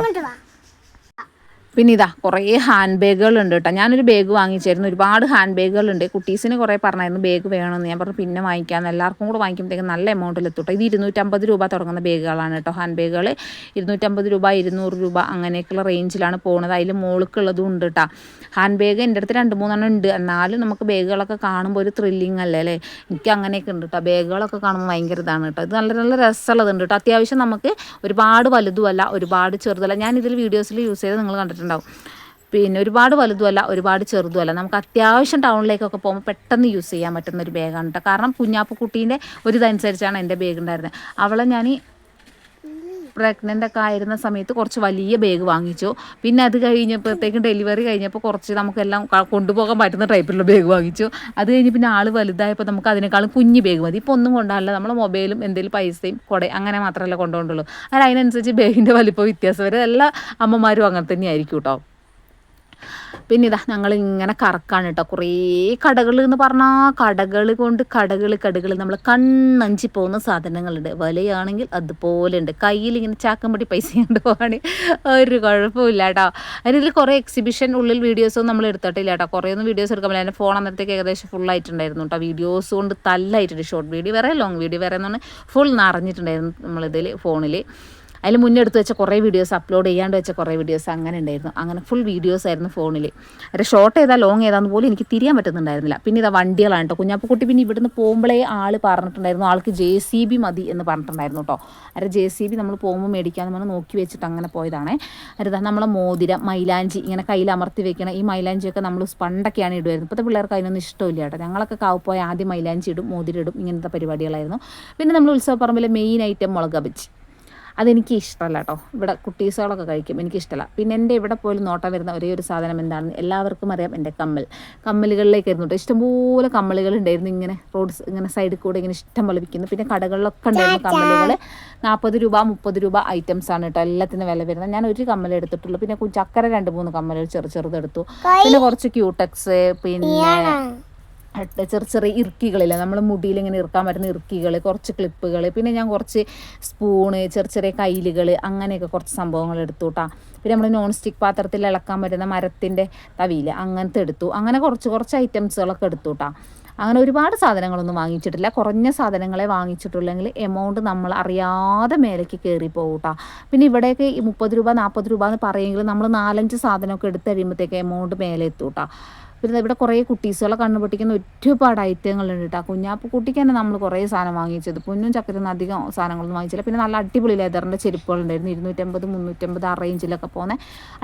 പിന്നെ ഇതാ കുറേ ഹാൻഡ് ബാഗുകളുണ്ട് കേട്ടോ. ഞാനൊരു ബാഗ് വാങ്ങിച്ചായിരുന്നു. ഒരുപാട് ഹാൻഡ് ബാഗുകളുണ്ട് കുട്ടീസിന് കുറേ പറഞ്ഞായിരുന്നു ബാഗ് വേണമെന്ന്. ഞാൻ പറഞ്ഞു പിന്നെ വാങ്ങിക്കാമെന്ന് എല്ലാവർക്കും കൂടെ വാങ്ങിക്കുമ്പോഴത്തേക്കും നല്ല എമൗണ്ടിൽ എത്തുട്ടോ. ഇത് ഇരുന്നൂറ്റമ്പത് രൂപ തുടങ്ങുന്ന ബാഗുകളാണ് കേട്ടോ. ഹാൻഡ് ബാഗുകൾ ഇരുന്നൂറ്റമ്പത് രൂപ ഇരുന്നൂറ് രൂപ അങ്ങനെയൊക്കെയുള്ള റേഞ്ചിലാണ് പോകുന്നത് അതിൽ മോൾക്കുള്ളതും ഉണ്ട് കേട്ടോ ഹാൻഡ് ബാഗ് എന്റെ അടുത്ത് രണ്ട് മൂന്നെണ്ണം ഉണ്ട്. എന്നാലും നമുക്ക് ബാഗുകളൊക്കെ കാണുമ്പോൾ ഒരു ത്രില്ലിങ് അല്ലേ അല്ലേ? എനിക്ക് അങ്ങനെയൊക്കെ ഉണ്ട് കേട്ടോ ബാഗുകളൊക്കെ കാണുമ്പോൾ ഭയങ്കര ഇതാണ് കേട്ടോ ഇത് നല്ല നല്ല രസമുള്ളതുണ്ട് കേട്ടോ അത്യാവശ്യം നമുക്ക് ഒരുപാട് വലുതുമല്ല ഒരുപാട് ചെറുതല്ല. ഞാൻ ഇതിൽ വീഡിയോസിൽ യൂസ് ചെയ്ത് നിങ്ങൾ കണ്ടിട്ടുണ്ടാവും പിന്നെ ഒരുപാട് വലുതുമല്ല ഒരുപാട് ചെറുതുമല്ല. നമുക്ക് അത്യാവശ്യം ടൗണിലേക്കൊക്കെ പോകുമ്പോൾ പെട്ടെന്ന് യൂസ് ചെയ്യാൻ പറ്റുന്ന ഒരു ബാഗാണ് കേട്ടോ കാരണം കുഞ്ഞാപ്പ് കുട്ടീന്റെ ഒരു ഇതനുസരിച്ചാണ് എന്റെ ബാഗ് ഉണ്ടായിരുന്നത്. അവളെ ഞാൻ പ്രഗ്നന്റ് ഒക്കെ ആയിരുന്ന സമയത്ത് കുറച്ച് വലിയ ബാഗ് വാങ്ങിച്ചു. പിന്നെ അത് കഴിഞ്ഞപ്പോഴത്തേക്കും ഡെലിവറി കഴിഞ്ഞപ്പോൾ കുറച്ച് നമുക്കെല്ലാം കൊണ്ടുപോകാൻ പറ്റുന്ന ടൈപ്പിലുള്ള ബാഗ് വാങ്ങിച്ചു. അത് കഴിഞ്ഞ് പിന്നെ ആൾ വലുതായപ്പോൾ നമുക്ക് അതിനേക്കാളും കുഞ്ഞ് ബാഗ് മതി. ഇപ്പോൾ ഒന്നും കൊണ്ടാകില്ല നമ്മൾ മൊബൈലും എന്തെങ്കിലും പൈസയും കുട അങ്ങനെ മാത്രമല്ല കൊണ്ടുകൊണ്ടുള്ളൂ അത് അതിനനുസരിച്ച് ബാഗിന്റെ വലിപ്പം വ്യത്യാസം വരെ. എല്ലാ അമ്മമാരും അങ്ങനെ തന്നെ ആയിരിക്കും കേട്ടോ പിന്നെ ഇതാ ഞങ്ങൾ ഇങ്ങനെ കറക്കാണ് കേട്ടോ കുറേ കടകൾ എന്ന് പറഞ്ഞാൽ കടകൾ കൊണ്ട് കടകൾ കടകൾ നമ്മൾ കണ്ണഞ്ചി പോകുന്ന സാധനങ്ങളുണ്ട്. വലയാണെങ്കിൽ അതുപോലെ ഉണ്ട് കയ്യിൽ ഇങ്ങനെ ചാക്കമ്പടി പൈസ കൊണ്ട് പോവാണെങ്കിൽ ഒരു കുഴപ്പമില്ല കേട്ടോ അതിൽ കുറേ എക്സിബിഷൻ ഉള്ളിൽ വീഡിയോസൊന്നും നമ്മൾ എടുത്തിട്ടില്ല കേട്ടോ കുറേ ഒന്നും വീഡിയോസ് എടുക്കാൻ പറ്റില്ല. എന്റെ ഫോൺ അന്നേരത്തേക്ക് ഏകദേശം ഫുൾ ആയിട്ടുണ്ടായിരുന്നു കേട്ടോ വീഡിയോസ് കൊണ്ട് തല്ലായിട്ടുണ്ട്. ഷോർട്ട് വീഡിയോ വേറെ ലോങ് വീഡിയോ വേറെ എന്ന് പറഞ്ഞാൽ ഫുൾ നിറഞ്ഞിട്ടുണ്ടായിരുന്നു നമ്മളിതിൽ ഫോണിൽ അതിൽ മുന്നേ എടുത്ത് വെച്ച കുറേ വീഡിയോസ് അപ്ലോഡ് ചെയ്യാണ്ട് വെച്ച കുറേ വീഡിയോസ് അങ്ങനെ ഉണ്ടായിരുന്നു. അങ്ങനെ ഫുൾ വീഡിയോസ് ആയിരുന്നു ഫോണിൽ അതിന്റെ ഷോർട്ട് ഏതാ ലോങ് ഏതാന്ന് പോലും എനിക്ക് തിരിയാൻ പറ്റുന്നുണ്ടായിരുന്നില്ല. പിന്നെ ഇതാ വണ്ടികളാണ് കേട്ടോ കുഞ്ഞാപ്പക്കുട്ടി പിന്നെ ഇവിടുന്ന് പോകുമ്പോഴേ ആൾ പറഞ്ഞിട്ടുണ്ടായിരുന്നു ആൾക്ക് ജെ സി ബി മതി എന്ന് പറഞ്ഞിട്ടുണ്ടായിരുന്നു കേട്ടോ അര ജെ സി ബി നമ്മൾ പോകുമ്പോൾ മേടിക്കാമെന്ന് പറഞ്ഞ് നോക്കി വെച്ചിട്ട് അങ്ങനെ പോയതാണേ. അരുതാ നമ്മളെ മോതിരം മൈലാഞ്ചി ഇങ്ങനെ കയ്യിൽ അമർത്തി വെക്കണം ഈ മൈലാഞ്ചിയൊക്കെ നമ്മൾ പണ്ടൊക്കെയാണ് ഇടുമായിരുന്നു ഇപ്പോഴത്തെ പിള്ളേർക്ക് അതിനൊന്നും ഇഷ്ടമില്ല കേട്ടോ ഞങ്ങളൊക്കെ കാവ് പോയ ആദ്യം മൈലാഞ്ചി ഇടും മോതിരം ഇടും ഇങ്ങനത്തെ പരിപാടികളായിരുന്നു. പിന്നെ നമ്മൾ ഉത്സവപ്പറമ്പിലെ മെയിൻ ഐറ്റം മുളക് ബജി അതെനിക്ക് ഇഷ്ടമല്ല കേട്ടോ ഇവിടെ കുട്ടീസുകളൊക്കെ കഴിക്കും. എനിക്കിഷ്ടമല്ല. പിന്നെ എന്റെ ഇവിടെ പോലും നോട്ടം വരുന്ന ഒരേ ഒരു സാധനം എന്താണെന്ന് എല്ലാവർക്കും അറിയാം. എന്റെ കമ്മൽ. കമ്മലുകളിലേക്കായിരുന്നു കേട്ടോ ഇഷ്ടംപോലെ കമ്മലുകൾ ഉണ്ടായിരുന്നു ഇങ്ങനെ റോഡ് ഇങ്ങനെ സൈഡിൽ കൂടെ ഇങ്ങനെ ഇഷ്ടം പോലെ വിൽക്കുന്നു. പിന്നെ കടകളിലൊക്കെ ഉണ്ടായിരുന്നു കമ്മലുകൾ. നാൽപ്പത് രൂപ മുപ്പത് രൂപ ഐറ്റംസ് ആണ് കേട്ടോ. എല്ലാത്തിനും വില വരുന്നത്. ഞാൻ ഒരു കമ്മൽ എടുത്തിട്ടുള്ളൂ. പിന്നെ ചക്കര രണ്ട് മൂന്ന് കമ്മലുകൾ ചെറു ചെറുതെടുത്തു. പിന്നെ കുറച്ച് ക്യൂടെക്സ് പിന്നെ ചെറിയ ചെറിയ ഇറുക്കികളില്ല നമ്മൾ മുടിയിൽ ഇങ്ങനെ ഇറുക്കാൻ പറ്റുന്ന ഇറുക്കികൾ കുറച്ച് ക്ലിപ്പുകൾ പിന്നെ ഞാൻ കുറച്ച് സ്പൂണ് ചെറിയ ചെറിയ കയ്യിലുകൾ അങ്ങനെയൊക്കെ കുറച്ച് സംഭവങ്ങൾ എടുത്തു കേട്ടോ പിന്നെ നമ്മൾ നോൺ സ്റ്റിക്ക് പാത്രത്തിൽ ഇളക്കാൻ പറ്റുന്ന മരത്തിന്റെ തവിയിൽ അങ്ങനത്തെ എടുത്തു. അങ്ങനെ കുറച്ച് കുറച്ച് ഐറ്റംസുകളൊക്കെ എടുത്തു കേട്ടോ അങ്ങനെ ഒരുപാട് സാധനങ്ങളൊന്നും വാങ്ങിച്ചിട്ടില്ല. കുറഞ്ഞ സാധനങ്ങളെ വാങ്ങിച്ചിട്ടുള്ളെങ്കിൽ എമൗണ്ട് നമ്മൾ അറിയാതെ മേലേക്ക് കയറി പോകും കേട്ടോ പിന്നെ ഇവിടെയൊക്കെ മുപ്പത് രൂപ നാൽപ്പത് രൂപ എന്ന് പറയുമെങ്കിൽ നമ്മൾ നാലഞ്ച് സാധനമൊക്കെ എടുത്ത് കഴിയുമ്പോഴത്തേക്ക് എമൗണ്ട് മേലെ എത്തും കേട്ടോ പിന്നെ ഇവിടെ കുറേ കുട്ടീസുകളെ കണ്ണു പൊട്ടിക്കുന്ന ഒരുപാട് ഐറ്റങ്ങളുണ്ട് കേട്ടോ കുഞ്ഞാപ്പ് കുട്ടിക്ക് തന്നെ നമ്മൾ കുറേ സാധനം വാങ്ങിച്ചത്. പൊന്നും ചക്കരൊന്നും അധികം സാധനങ്ങളൊന്നും വാങ്ങിച്ചില്ല. പിന്നെ നല്ല അടിപൊളി ലെതറിന്റെ ചെരുപ്പുകളുണ്ടായിരുന്നു. ഇരുന്നൂറ്റമ്പത് മുന്നൂറ്റമ്പത് ആ റേഞ്ചിലൊക്കെ പോകുന്ന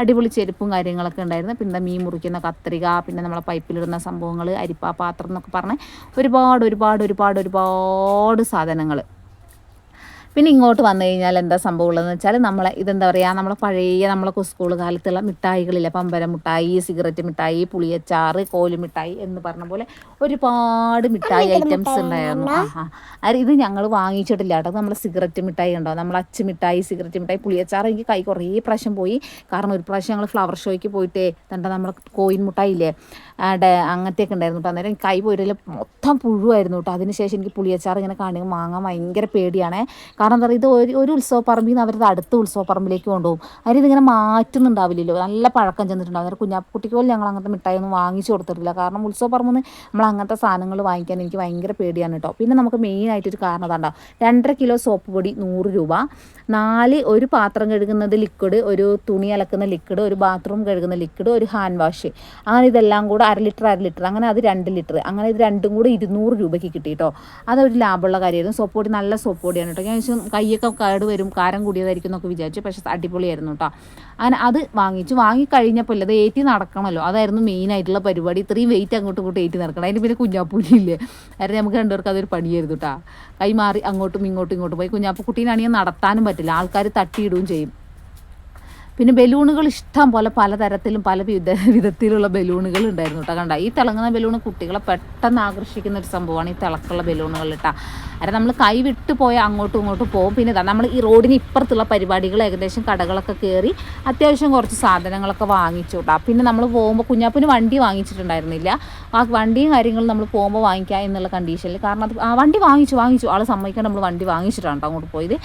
അടിപൊളി ചെരുപ്പും കാര്യങ്ങളൊക്കെ ഉണ്ടായിരുന്നു. പിന്നെ മീൻ മുറിക്കുന്ന കത്രിക പിന്നെ നമ്മളെ പൈപ്പിലിടുന്ന സംഭവങ്ങൾ അരിപ്പ പാത്രം എന്നൊക്കെ പറഞ്ഞ് ഒരുപാട് ഒരുപാട് ഒരുപാട് ഒരുപാട് സാധനങ്ങൾ പിന്നെ ഇങ്ങോട്ട് വന്നു കഴിഞ്ഞാൽ എന്താ സംഭവം ഉള്ളതെന്ന് വെച്ചാൽ നമ്മളെ ഇതെന്താ പറയുക നമ്മളെ പഴയ നമ്മളെ സ്കൂൾ കാലത്തുള്ള മിഠായികളില്ല പമ്പര മിഠായി സിഗരറ്റ് മിഠായി പുളിയച്ചാറ് കോലു മിഠായി എന്ന് പറഞ്ഞ പോലെ ഒരുപാട് മിഠായി ഐറ്റംസ് ഉണ്ടായിരുന്നു. ആ ഇത് ഞങ്ങൾ വാങ്ങിച്ചിട്ടില്ല കേട്ടോ. നമ്മൾ സിഗരറ്റ് മിഠായി ഉണ്ടാവും നമ്മൾ അച്ച് മിഠായി സിഗരറ്റ് മിഠായി പുളിയച്ചാറ് എനിക്ക് കൈ കുറേ പ്രാവശ്യം പോയി. കാരണം ഒരു പ്രാവശ്യം ഞങ്ങൾ ഫ്ലവർ ഷോയ്ക്ക് പോയിട്ടേ തണ്ട നമ്മളെ കോയിൻ മുട്ടായി ഇല്ലേ ആ, ഡ- അങ്ങനത്തെയൊക്കെ ഉണ്ടായിരുന്നു. അപ്പോൾ അന്നേരം കൈ പോയിട്ടില്ല മൊത്തം പുഴുവായിരുന്നു കേട്ടോ അതിനുശേഷം എനിക്ക് പുളിയച്ചാർ ഇങ്ങനെ കാണുക വാങ്ങാൻ ഭയങ്കര പേടിയാണേ. കാരണം എന്താ പറയുക ഇത് ഒരു ഒരു ഉത്സവപ്പറമ്പിൽ നിന്ന് അവരത് അടുത്ത ഉത്സവപ്പറമ്പിലേക്ക് കൊണ്ടുപോകും. അതിന് ഇതിങ്ങനെ മാറ്റുന്നുണ്ടാവില്ലല്ലോ. നല്ല പഴക്കം ചെന്നിട്ടുണ്ടാവും. അന്നേരം കുഞ്ഞാപ്പുട്ടിക്ക് പോലും ഞങ്ങൾ അങ്ങനത്തെ മിഠായി ഒന്നും വാങ്ങിച്ചു കൊടുത്തിട്ടില്ല. കാരണം ഉത്സവപ്പറമ്പിൽ നിന്ന് നമ്മൾ അങ്ങനത്തെ സാധനങ്ങൾ വാങ്ങിക്കാൻ എനിക്ക് ഭയങ്കര പേടിയാണ് കേട്ടോ പിന്നെ നമുക്ക് മെയിൻ മെയിനായിട്ടൊരു കാരണം അതാണ്ടാവും രണ്ടര കിലോ സോപ്പ് പൊടി നൂറ് രൂപ. നാല് ഒരു പാത്രം കഴുകുന്നത് ലിക്വിഡ് ഒരു തുണി അലക്കുന്ന ലിക്വിഡ് ഒരു ബാത്റൂം കഴുകുന്ന ലിക്വിഡ് ഒരു ഹാൻഡ് വാഷ് അങ്ങനെ ഇതെല്ലാം കൂടെ അര ലിറ്റർ അര ലിറ്റർ അങ്ങനെ അത് രണ്ട് ലിറ്റർ അങ്ങനെ ഇത് രണ്ടും കൂടി ഇരുന്നൂറ് രൂപയ്ക്ക് കിട്ടി കേട്ടോ അതൊരു ലാഭമുള്ള കാര്യമായിരുന്നു. സോപ്പ് പൊടി നല്ല സോപ്പ് പൊടിയാണ് കേട്ടോ ഞാൻ വെച്ചാൽ കൈയൊക്കെ കേട് വരും കാരം കൂടിയതായിരിക്കും എന്നൊക്കെ വിചാരിച്ചു. പക്ഷേ അടിപൊളിയായിരുന്നു കേട്ടോ അങ്ങനെ അത് വാങ്ങിച്ചു. വാങ്ങിക്കഴിഞ്ഞപ്പോൾ കഴിഞ്ഞപ്പോൾ അത് ഏറ്റി നടക്കണമല്ലോ. അതായിരുന്നു മെയിൻ ആയിട്ടുള്ള പരിപാടി. ഇത്രയും വെയിറ്റ് അങ്ങോട്ടും ഇങ്ങോട്ടും ഏറ്റി നടക്കണം. അതിന് പിന്നെ കുഞ്ഞാപ്പൂലില്ലേ അതായത് നമുക്ക് രണ്ടുപേർക്ക് അതൊരു പണിയായിരുന്നു കേട്ടോ കൈമാറി അങ്ങോട്ടും ഇങ്ങോട്ടും ഇങ്ങോട്ടും പോയി. കുഞ്ഞാപ്പക്കുട്ടീനാണെങ്കിൽ നടത്താനും പറ്റില്ല. ആൾക്കാർ തട്ടിയിടുകയും ചെയ്യും. പിന്നെ ബലൂണുകൾ ഇഷ്ടം പോലെ പലതരത്തിലും പല വിധ വിധത്തിലുള്ള ബലൂണുകൾ ഉണ്ടായിരുന്നു കേട്ടോ കണ്ട? ഈ തിളങ്ങുന്ന ബലൂൺ കുട്ടികളെ പെട്ടെന്ന് ആകർഷിക്കുന്ന ഒരു സംഭവമാണ് ഈ തിളക്കുള്ള ബലൂണുകൾ കേട്ടോ അതായത് നമ്മൾ കൈ വിട്ട് പോയാൽ അങ്ങോട്ടും ഇങ്ങോട്ടും പോകും. പിന്നെ ഇതാ നമ്മൾ ഈ റോഡിന് ഇപ്പുറത്തുള്ള പരിപാടികൾ ഏകദേശം കടകളൊക്കെ കയറി അത്യാവശ്യം കുറച്ച് സാധനങ്ങളൊക്കെ വാങ്ങിച്ചു കേട്ടോ പിന്നെ നമ്മൾ പോകുമ്പോൾ കുഞ്ഞാപ്പിന് വണ്ടി വാങ്ങിച്ചിട്ടുണ്ടായിരുന്നില്ല. ആ വണ്ടിയും കാര്യങ്ങളും നമ്മൾ പോകുമ്പോൾ വാങ്ങിക്കുക എന്നുള്ള കണ്ടീഷനിൽ കാരണം അത് ആ വണ്ടി വാങ്ങിച്ചു വാങ്ങിച്ചു. ആൾ സമ്മതിക്കാൻ നമ്മൾ വണ്ടി വാങ്ങിച്ചിട്ടാണ് അങ്ങോട്ട് പോയത്.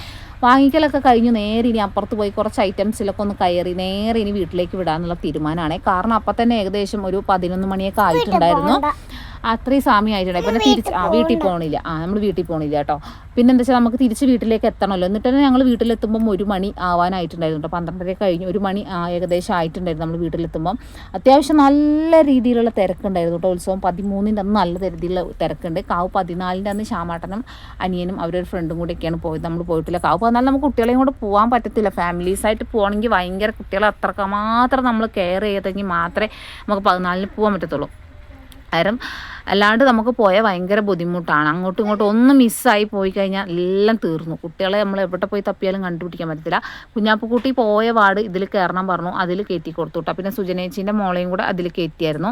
വാങ്ങിക്കലൊക്കെ കഴിഞ്ഞ്. നേരെ ഇനി അപ്പുറത്ത് പോയി കുറച്ച് ഐറ്റംസിലൊക്കെ ഒന്ന് കയറി നേരെ ഇനി വീട്ടിലേക്ക് വിടാനുള്ള തീരുമാനമാണ്. കാരണം അപ്പം തന്നെ ഏകദേശം ഒരു പതിനൊന്ന് മണിയൊക്കെ ആയിട്ടുണ്ടായിരുന്നു. അത്രയും സമയമായിട്ടുണ്ട് പിന്നെ തിരിച്ച് ആ വീട്ടിൽ പോകണില്ല ആ നമ്മൾ വീട്ടിൽ പോകണില്ല കേട്ടോ. പിന്നെ എന്താ വെച്ചാൽ നമുക്ക് തിരിച്ച് വീട്ടിലേക്ക് എത്തണമല്ലോ. എന്നിട്ട് തന്നെ ഞങ്ങൾ വീട്ടിലെത്തുമ്പം ഒരു മണി ആവാനായിട്ടുണ്ടായിരുന്നു കേട്ടോ. പന്ത്രണ്ടര കഴിഞ്ഞ് ഒരു മണി ആ, ഏകദേശം ആയിട്ടുണ്ടായിരുന്നു നമ്മൾ വീട്ടിലെത്തുമ്പം. അത്യാവശ്യം നല്ല രീതിയിലുള്ള തിരക്കുണ്ടായിരുന്നു കേട്ടോ ഉത്സവം. പതിമൂന്നിന്റെ അന്ന് നല്ല രീതിയിലുള്ള തിരക്കുണ്ട്. കാവ് പതിനാലിന്റെ അന്ന് ശ്യാമാട്ടനും അനിയനും അവരൊരു ഫ്രണ്ടും കൂടെയൊക്കെയാണ് പോയത്. നമ്മൾ പോയിട്ടില്ല. കാവ് പതിനാല് നമുക്ക് കുട്ടികളെയും കൂടെ പോകാൻ പറ്റത്തില്ല. ഫാമിലീസായിട്ട് പോകണമെങ്കിൽ ഭയങ്കര കുട്ടികളെ അത്രയ്ക്ക് മാത്രം നമ്മൾ കെയർ ചെയ്തെങ്കിൽ മാത്രമേ നമുക്ക് പതിനാലിന് പോകാൻ പറ്റത്തുള്ളൂ. കാരണം അല്ലാണ്ട് നമുക്ക് പോയാൽ ഭയങ്കര ബുദ്ധിമുട്ടാണ്. അങ്ങോട്ടും ഇങ്ങോട്ടും ഒന്ന് മിസ്സായി പോയി കഴിഞ്ഞാൽ എല്ലാം തീർന്നു. കുട്ടികളെ നമ്മൾ എവിടെ പോയി തപ്പിയാലും കണ്ടുപിടിക്കാൻ പറ്റത്തില്ല. കുഞ്ഞാപ്പുക്കുട്ടി പോയ വാർഡ് ഇതിൽ കയറണം പറഞ്ഞു അതിൽ കയറ്റി കൊടുത്തു കേട്ടോ പിന്നെ സുജനേച്ചിന്റെ മോളെയും കൂടെ അതിൽ കയറ്റിയായിരുന്നു.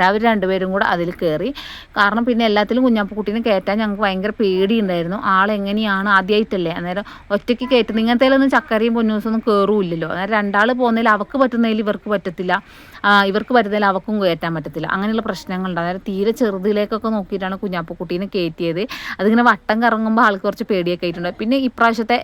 രാവിലെ രണ്ടുപേരും കൂടെ അതിൽ കയറി കാരണം പിന്നെ എല്ലാത്തിലും കുഞ്ഞാപ്പുക്കുട്ടീനെ കയറ്റാൻ ഞങ്ങൾക്ക് ഭയങ്കര പേടിയുണ്ടായിരുന്നു. ആളെങ്ങനെയാണ് ആദ്യമായിട്ടല്ലേ അന്നേരം ഒറ്റയ്ക്ക് കയറ്റുന്നത് ഇങ്ങനത്തേലൊന്നും ചക്കരയും പൊന്നൂസൊന്നും കയറുമില്ലല്ലോ അന്നേരം രണ്ടാൾ പോകുന്നതിൽ അവർക്ക് പറ്റുന്നതിൽ ഇവർക്ക് പറ്റത്തില്ല. ഇവർക്ക് പറ്റുന്നതിൽ അവക്കും കയറ്റാൻ പറ്റത്തില്ല. അങ്ങനെയുള്ള പ്രശ്നങ്ങളുണ്ട്. അതായത് തീരെ ചെറുതിലേക്കൊക്കെ നോക്കിയിട്ടാണ് കുഞ്ഞാപ്പക്കുട്ടീനെ കയറ്റിയത്. അതിങ്ങനെ വട്ടം കറങ്ങുമ്പോൾ ആൾക്ക് കുറച്ച് പേടിയൊക്കെ ആയിട്ടുണ്ട്. പിന്നെ ഇപ്രാവശ്യത്തെ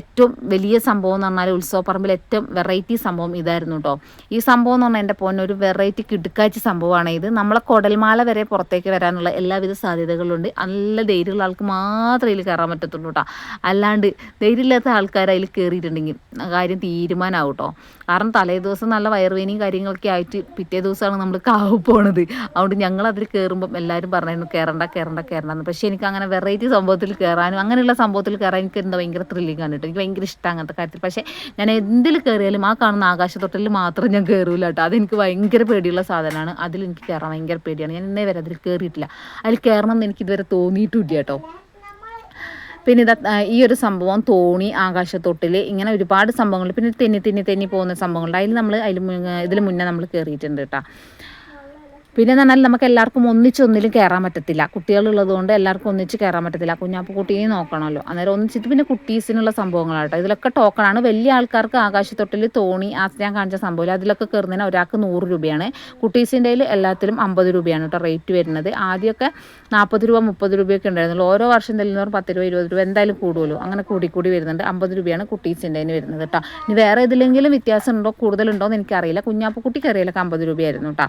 ഏറ്റവും വലിയ സംഭവം എന്ന് പറഞ്ഞാൽ ഉത്സവപ്പറമ്പിൽ ഏറ്റവും വെറൈറ്റി സംഭവം ഇതായിരുന്നു കേട്ടോ ഈ സംഭവം എന്ന് പറഞ്ഞാൽ എന്റെ പോന്നെ ഒരു വെറൈറ്റി കിടുക്കാച്ചി സംഭവമാണ് ഇത്. നമ്മളെ കൊടൽമാല വരെ പുറത്തേക്ക് വരാനുള്ള എല്ലാവിധ സാധ്യതകളുണ്ട്. നല്ല ധൈര്യമുള്ള ആൾക്ക് മാത്രമേ ഇതിൽ കയറാൻ പറ്റത്തുള്ളൂ കേട്ടോ അല്ലാണ്ട് ധൈര്യമില്ലാത്ത ആൾക്കാർ അതിൽ കയറിയിട്ടുണ്ടെങ്കിൽ കാര്യം തീരുമാനമാവും കേട്ടോ കാരണം തലേ ദിവസം നല്ല വയറുവേനയും കാര്യങ്ങളൊക്കെ ആയിട്ട് പിറ്റേ ദിവസമാണ് നമ്മൾ കാവ് പോണത്. അതുകൊണ്ട് ഞങ്ങൾ അതിൽ കയറുമ്പം എല്ലാവരും പറഞ്ഞായിരുന്നു കയറണ്ട കയറണ്ട കയറണ്ടെന്ന് പക്ഷേ എനിക്ക് അങ്ങനെ വെറൈറ്റി സംഭവത്തിൽ കയറാനും അങ്ങനെയുള്ള സംഭവത്തിൽ കയറാൻ എനിക്ക് എന്താ ഭയങ്കര ത്രില്ലിംഗ് ആണ് എനിക്ക് ഭയങ്കര ഇഷ്ടമാണ് അങ്ങനത്തെ കാര്യത്തിൽ. പക്ഷേ ഞാൻ എന്തിൽ കയറിയാലും ആ കാണുന്ന ആകാശത്തൊട്ടലിൽ മാത്രം ഞാൻ കയറൂല കേട്ടോ. അതെനിക്ക് ഭയങ്കര പേടിയുള്ള സാധനമാണ്. അതിൽ എനിക്ക് കയറാൻ ഭയങ്കര പേടിയാണ്. ഞാൻ ഇന്നേ വരെ അതിൽ കയറിയിട്ടില്ല അതിൽ കയറണം എന്ന് എനിക്ക് ഇതുവരെ തോന്നിയിട്ടില്ല കേട്ടോ. പിന്നെ ഇത് ഈ ഒരു സംഭവം തോണി ആകാശത്തൊട്ടിൽ ഇങ്ങനെ ഒരുപാട് സംഭവങ്ങൾ പിന്നെ തെന്നി തെന്നി തെന്നി പോകുന്ന സംഭവങ്ങളുണ്ട് അതിൽ നമ്മൾ അതിൽ ഇതിൽ മുന്നേ നമ്മൾ കയറിയിട്ടുണ്ട് കേട്ടോ. പിന്നെ എന്ന് പറഞ്ഞാൽ നമുക്ക് എല്ലാവർക്കും ഒന്നിച്ച് ഒന്നിലും കയറാൻ പറ്റത്തില്ല. കുട്ടികളുള്ളത് കൊണ്ട് എല്ലാവർക്കും ഒന്നിച്ച് കയറാൻ പറ്റത്തില്ല. കുഞ്ഞാപ്പ് കുട്ടിയെ നോക്കണമല്ലോ. അന്നേരം ഒന്നിച്ചിട്ട് പിന്നെ കുട്ടീസിനുള്ള സംഭവങ്ങളാട്ടോ. ഇതിലൊക്കെ ടോക്കണാണ്. വലിയ ആൾക്കാർക്ക് ആകാശത്തൊട്ടിൽ തോണി ആ ഞാൻ കാണിച്ച സംഭവം അതിലൊക്കെ കയറുന്നതിന് ഒരാൾക്ക് നൂറ് രൂപയാണ്. കുട്ടീസിന്റെ എല്ലാത്തിലും അമ്പത് രൂപയാണ് കേട്ടോ റേറ്റ് വരുന്നത്. ആദ്യമൊക്കെ നാൽപ്പത് രൂപ മുപ്പത് രൂപയൊക്കെ ഉണ്ടായിരുന്നുള്ളൂ. ഓരോ വർഷം തെല്ലുന്നവർ പത്ത് രൂപ ഇരുപത് രൂപ എന്തായാലും കൂടുമല്ലോ. അങ്ങനെ കൂടി കൂടി വരുന്നുണ്ട്. അമ്പത് രൂപയാണ് കുട്ടീസിന്റെ വരുന്നത് കേട്ടോ. ഇനി വേറെ ഇതിലെങ്കിലും വ്യത്യാസം ഉണ്ടോ കൂടുതലുണ്ടോ എന്ന് എനിക്കറിയില്ല. കുഞ്ഞാപ്പക്കുട്ടിക്ക് അറിയില്ല. അമ്പത് രൂപയായിരുന്നു കേട്ടോ.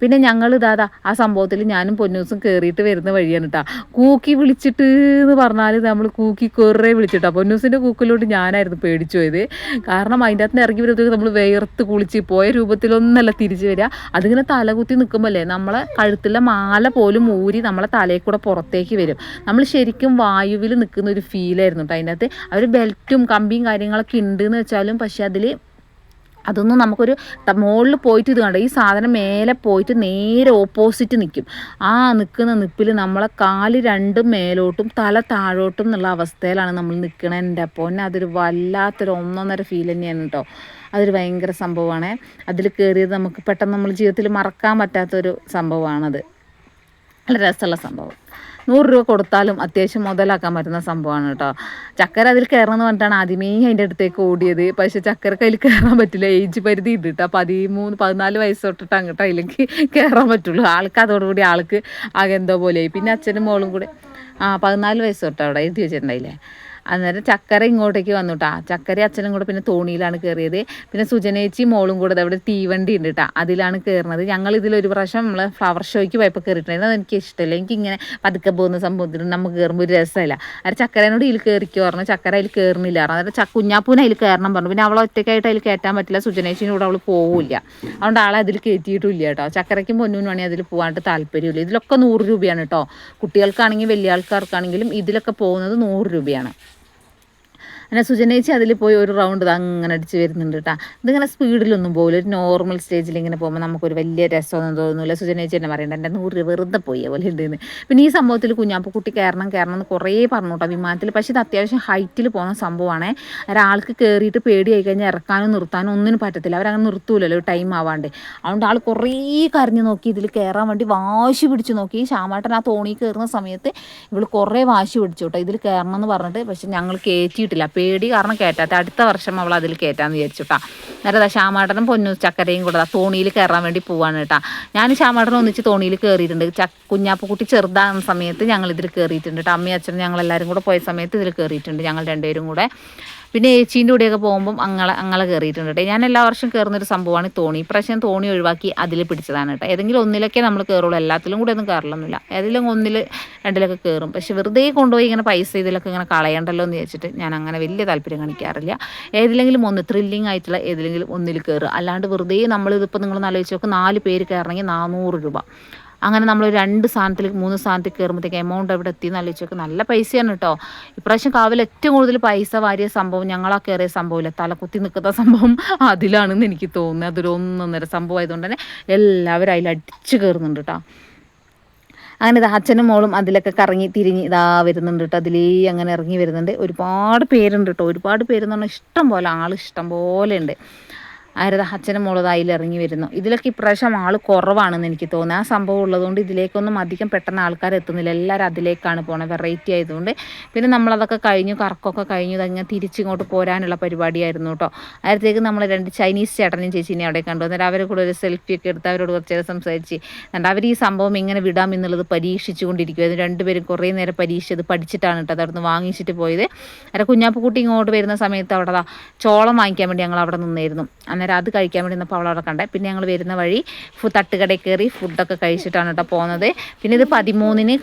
പിന്നെ ഞങ്ങൾ ഇതാതാ ആ സംഭവത്തിൽ ഞാനും പൊന്നൂസും കയറിയിട്ട് വരുന്ന വഴിയാണ് കേട്ടോ കൂക്കി വിളിച്ചിട്ട് എന്ന് പറഞ്ഞാൽ നമ്മൾ കൂക്കി കുറേ വിളിച്ചിട്ടാ പൊന്നൂസിന്റെ കൂക്കിലോട്ട് ഞാനായിരുന്നു പേടിച്ചു പോയത്. കാരണം അതിന്റെ അകത്ത് ഇറങ്ങി വരുമ്പോഴത്തേക്ക് നമ്മൾ വേർത്ത് കുളിച്ച് പോയ രൂപത്തിലൊന്നല്ല തിരിച്ചു വരിക അതിങ്ങനെ തലകുത്തി നിൽക്കുമ്പോഴല്ലേ നമ്മളെ കഴുത്തിലെ മാല പോലും ഊരി നമ്മളെ തലയിൽ കൂടെ പുറത്തേക്ക് വരും. നമ്മൾ ശരിക്കും വായുവിൽ നിൽക്കുന്ന ഒരു ഫീലായിരുന്നു കേട്ടോ അതിന്റെ അകത്ത്. അവർ ബെൽറ്റും കമ്പിയും കാര്യങ്ങളൊക്കെ ഉണ്ട് എന്ന് വെച്ചാലും പക്ഷേ അതിൽ അതൊന്നും നമുക്കൊരു മുകളിൽ പോയിട്ട് ഇത് കണ്ട? ഈ സാധനം മേലെ പോയിട്ട് നേരെ ഓപ്പോസിറ്റ് നിൽക്കും ആ നിൽക്കുന്ന നിപ്പിൽ നമ്മളെ കാൽ രണ്ടും മേലോട്ടും തല താഴോട്ടും എന്നുള്ള അവസ്ഥയിലാണ് നമ്മൾ നിൽക്കണത് എന്റെ പൊന്നെ അതൊരു വല്ലാത്തൊരു ഒന്നൊന്നര ഫീൽ തന്നെയാണ് കേട്ടോ. അതൊരു ഭയങ്കര സംഭവമാണ്. അതിൽ കയറിയത് നമുക്ക് പെട്ടെന്ന് നമ്മൾ ജീവിതത്തിൽ മറക്കാൻ പറ്റാത്തൊരു സംഭവമാണത്. നല്ല രസമുള്ള സംഭവം. നൂറ് രൂപ കൊടുത്താലും അത്യാവശ്യം മുതലാക്കാൻ പറ്റുന്ന സംഭവമാണ് കേട്ടോ. ചക്കര അതിൽ കയറണം എന്ന് പറഞ്ഞിട്ടാണ് ആദ്യമേ അതിന്റെ അടുത്തേക്ക് ഓടിയത്. പക്ഷെ ചക്കര അതിൽ കയറാൻ പറ്റില്ല. ഏജ് പരിധി ഉണ്ട് കേട്ടോ. പതിമൂന്ന് പതിനാല് വയസ്സ് തൊട്ടിട്ട് അങ്ങോട്ട് അതിലേക്ക് കയറാൻ പറ്റുള്ളൂ. ആൾക്ക് അതോടുകൂടി ആൾക്ക് ആകെ എന്തോ പോലെയായി. പിന്നെ അച്ഛനും മോളും കൂടെ ആ പതിനാല് വയസ്സ് തൊട്ട് അവിടെ. എഴുതി വെച്ചിട്ടുണ്ടായില്ലേ അന്നേരം ചക്കര ഇങ്ങോട്ടേക്ക് വന്നു കേട്ടാ ചക്കര അച്ഛനും കൂടെ പിന്നെ തോണിയിലാണ് കയറിയത് പിന്നെ സുജനേച്ചി മോളും കൂടെ അവിടെ തീവണ്ടി ഉണ്ട് കേട്ടോ അതിലാണ് കയറുന്നത് ഞങ്ങൾ ഇതിൽ ഒരു പ്രാവശ്യം നമ്മൾ ഫ്ലവർ ഷോയ്ക്ക് പോയപ്പോൾ കയറിയിട്ടുണ്ടായിരുന്നു അത് എനിക്ക് ഇഷ്ടമില്ല. എനിക്കിങ്ങനെ പതുക്കെ പോകുന്ന സംഭവത്തിന് നമുക്ക് കയറുമ്പോൾ ഒരു രസമില്ല. അത് ചക്കരനോട് ഇതിൽ കയറിക്കോ പറഞ്ഞു. ചക്കര അതിൽ കയറുന്നില്ല പറഞ്ഞു. ച കുഞ്ഞാപ്പൂനെ അതിൽ കയറണം പറഞ്ഞു. പിന്നെ അവളെ ഒറ്റയ്ക്കായിട്ട് അതിൽ കയറ്റാൻ പറ്റില്ല. സുജനേച്ചിന്റെ കൂടെ അവൾ പോവില്ല. അതുകൊണ്ട് ആളെ അതിൽ കയറ്റിയിട്ടില്ല കേട്ടോ. ചക്കരയ്ക്കും പൊന്നൂനും വേണമെങ്കിൽ അതിൽ പോകാനായിട്ട് താല്പര്യമില്ല. ഇതിലൊക്കെ നൂറ് രൂപയാണ് കേട്ടോ. കുട്ടികൾക്കാണെങ്കിൽ വലിയ ആൾക്കാർക്കാണെങ്കിലും ഇതിലൊക്കെ പോകുന്നത് നൂറ് രൂപയാണ്. അങ്ങനെ സുജനേച്ചി അതിൽ പോയി ഒരു റൗണ്ട് അങ്ങനെ അടിച്ച് വരുന്നുണ്ട് കേട്ടോ ഇതിങ്ങനെ സ്പീഡിലൊന്നും പോകില്ല ഒരു നോർമൽ സ്റ്റേജിൽ ഇങ്ങനെ പോകുമ്പോൾ നമുക്കൊരു വലിയ രസമൊന്നും തോന്നുന്നില്ല സുജനേച്ചി തന്നെ പറയണ്ട എന്റെ നൂറ് വെറുതെ പോയ പോലെ ഉണ്ടെന്ന്. പിന്നെ ഈ സംഭവത്തിൽ കുഞ്ഞാപ്പക്കുട്ടി കയറണം കയറണം എന്ന് കുറേ പറഞ്ഞു കേട്ടോ വിമാനത്തിൽ. പക്ഷേ ഇത് അത്യാവശ്യം ഹൈറ്റിൽ പോകുന്ന സംഭവമാണ്. ഒരാൾക്ക് കയറിയിട്ട് പേടിയായി കഴിഞ്ഞാൽ ഇറക്കാനും നിർത്താനും ഒന്നിനും പറ്റത്തില്ല. അവരങ്ങനെ നിർത്തൂലല്ലോ ടൈം ആവാണ്ട്. അതുകൊണ്ട് ആൾ കുറേ കരഞ്ഞു നോക്കി ഇതിൽ കയറാൻ വേണ്ടി വാശി പിടിച്ച് നോക്കി. ശ്യാമാട്ടൻ ആ തോണി കയറുന്ന സമയത്ത് ഇവൾ കുറേ വാശി പിടിച്ചു കേട്ടോ ഇതിൽ കയറണം എന്ന് പറഞ്ഞിട്ട് പക്ഷെ ഞങ്ങൾ കയറ്റിയിട്ടില്ല പേടി കാരണം കയറ്റാത്ത അടുത്ത വർഷം അവൾ അതിൽ കയറ്റാന്ന് വിചാരിച്ചു കേട്ടോ നേരെ ശ്യാമാട്ടനും പൊന്നു ചക്കരയും കൂടെ തോണിയിൽ കയറാൻ വേണ്ടി പോവാണ് കേട്ടോ. ഞാൻ ശ്യാമാട്ടനും ഒന്നിച്ച് തോണിയിൽ കയറിയിട്ടുണ്ട് ച കുഞ്ഞാപ്പക്കുട്ടി ചെറുതാകുന്ന സമയത്ത് ഞങ്ങൾ ഇതിൽ കയറിയിട്ടുണ്ട് കേട്ടോ. അമ്മയും അച്ഛനും ഞങ്ങൾ എല്ലാവരും കൂടെ പോയ സമയത്ത് ഇതിൽ കയറിയിട്ടുണ്ട് ഞങ്ങൾ രണ്ടുപേരും കൂടെ. പിന്നെ ഏച്ചീന്റെ കൂടെയൊക്കെ പോകുമ്പം അങ്ങളെ അങ്ങളെ കയറിയിട്ടുണ്ട് കേട്ടോ. ഞാൻ എല്ലാ വർഷവും കയറുന്നൊരു സംഭവമാണ് തോണി. ഇപ്രാവശ്യം തോണി ഒഴിവാക്കി അതിൽ പിടിച്ചതാണ് കേട്ടോ. ഏതെങ്കിലും ഒന്നിലൊക്കെ നമ്മൾ കയറുള്ളൂ എല്ലാത്തിലും കൂടെ ഒന്നും കയറലൊന്നുമില്ല ഏതെങ്കിലും ഒന്നിൽ രണ്ടിലൊക്കെ കയറും പക്ഷെ വെറുതെ കൊണ്ടുപോയി ഇങ്ങനെ പൈസ ഇതിലൊക്കെ ഇങ്ങനെ കളയണ്ടല്ലോ എന്ന് വെച്ചിട്ട് ഞാൻ അങ്ങനെ വലിയ താല്പര്യം കാണിക്കാറില്ല. ഏതിലെങ്കിലും ഒന്ന് ത്രില്ലിംഗ് ആയിട്ടുള്ള ഏതിലെങ്കിലും ഒന്നിൽ കയറുക അല്ലാണ്ട് വെറുതെ നമ്മളിതിപ്പോൾ നിങ്ങൾ ആലോചിച്ച് നോക്ക്. നാല് പേര് കയറണമെങ്കിൽ നാനൂറ് രൂപ. അങ്ങനെ നമ്മൾ രണ്ട് സാധനത്തിലേക്ക് മൂന്ന് സാധനത്തിൽ കയറുമ്പോഴത്തേക്ക് എമൗണ്ട് എവിടെ എത്തി എന്ന് ആലോചിച്ചൊക്കെ നല്ല പൈസയാണ് കേട്ടോ ഇപ്രാവശ്യം കാവിൽ ഏറ്റവും കൂടുതൽ പൈസ വാരിയ സംഭവം ഞങ്ങളാ കയറിയ സംഭവമില്ല. തലകുത്തി നിൽക്കുന്ന സംഭവം അതിലാണെന്ന് എനിക്ക് തോന്നുന്നത് അതൊരു ഒന്നൊന്നര സംഭവം ആയതുകൊണ്ട് തന്നെ എല്ലാവരും അതിൽ അടിച്ച് കയറുന്നുണ്ട് കേട്ടോ അങ്ങനെ ഇതാ അച്ഛനും മോളും അതിലൊക്കെ കറങ്ങി തിരിഞ്ഞ് ഇതാ വരുന്നുണ്ട് കേട്ടോ അതിലേ അങ്ങനെ ഇറങ്ങി വരുന്നുണ്ട്. ഒരുപാട് പേരുണ്ട് കേട്ടോ ഒരുപാട് പേരെന്ന് പറഞ്ഞാൽ ഇഷ്ടം പോലെ ആൾ ഇഷ്ടം പോലെ ഉണ്ട്. ആരത് അച്ഛനും മുളതായി ഇറങ്ങി വരുന്നു. ഇതിലൊക്കെ ഇപ്രാവശ്യം ആൾ കുറവാണെന്ന് എനിക്ക് തോന്നുന്നു. ആ സംഭവം ഉള്ളതുകൊണ്ട് ഇതിലേക്കൊന്നും അധികം പെട്ടെന്ന് ആൾക്കാർ എത്തുന്നില്ല. എല്ലാവരും അതിലേക്കാണ് പോണത് വെറൈറ്റി ആയതുകൊണ്ട്. പിന്നെ നമ്മളതൊക്കെ കഴിഞ്ഞു കറക്കൊക്കെ കഴിഞ്ഞു. ഇതങ്ങനെ തിരിച്ചിങ്ങോട്ട് പോരാനുള്ള പരിപാടിയായിരുന്നു കേട്ടോ. അന്നേരത്തേക്ക് നമ്മൾ രണ്ട് ചൈനീസ് ചേട്ടനും ചേച്ചീനെ അവിടെ കണ്ടു. എന്നിട്ട് അവരെ കൂടെ ഒരു സെൽഫി ഒക്കെ എടുത്ത് അവരോട് കുറച്ച് നേരം സംസാരിച്ച്. എന്നിട്ട് അവർ ഈ സംഭവം ഇങ്ങനെ വിടാം എന്നുള്ളത് പരീക്ഷിച്ചുകൊണ്ടിരിക്കുമായിരുന്നു രണ്ടുപേരും കുറേ നേരം പരീക്ഷ ഇത് പഠിച്ചിട്ടാണ് കേട്ടോ. അതവിടുന്ന് വാങ്ങിച്ചിട്ട് പോയത്. അന്നേരം കുഞ്ഞാപ്പുക്കുട്ടി ഇങ്ങോട്ട് വരുന്ന സമയത്ത് അവിടെ ചോളം വാങ്ങിക്കാൻ വേണ്ടി ഞങ്ങൾ അവിടെ നിന്നായിരുന്നു അന്നേരം അത് കഴിക്കാൻ വേണ്ടി നിന്നപ്പോൾ അവളവിടെ കണ്ടേ. പിന്നെ ഞങ്ങൾ വരുന്ന വഴി തട്ടുകടയിൽ കയറി ഫുഡൊക്കെ കഴിച്ചിട്ടാണ് കേട്ടോ പോകുന്നത് പിന്നെ ഇത് പതിമൂന്നിന്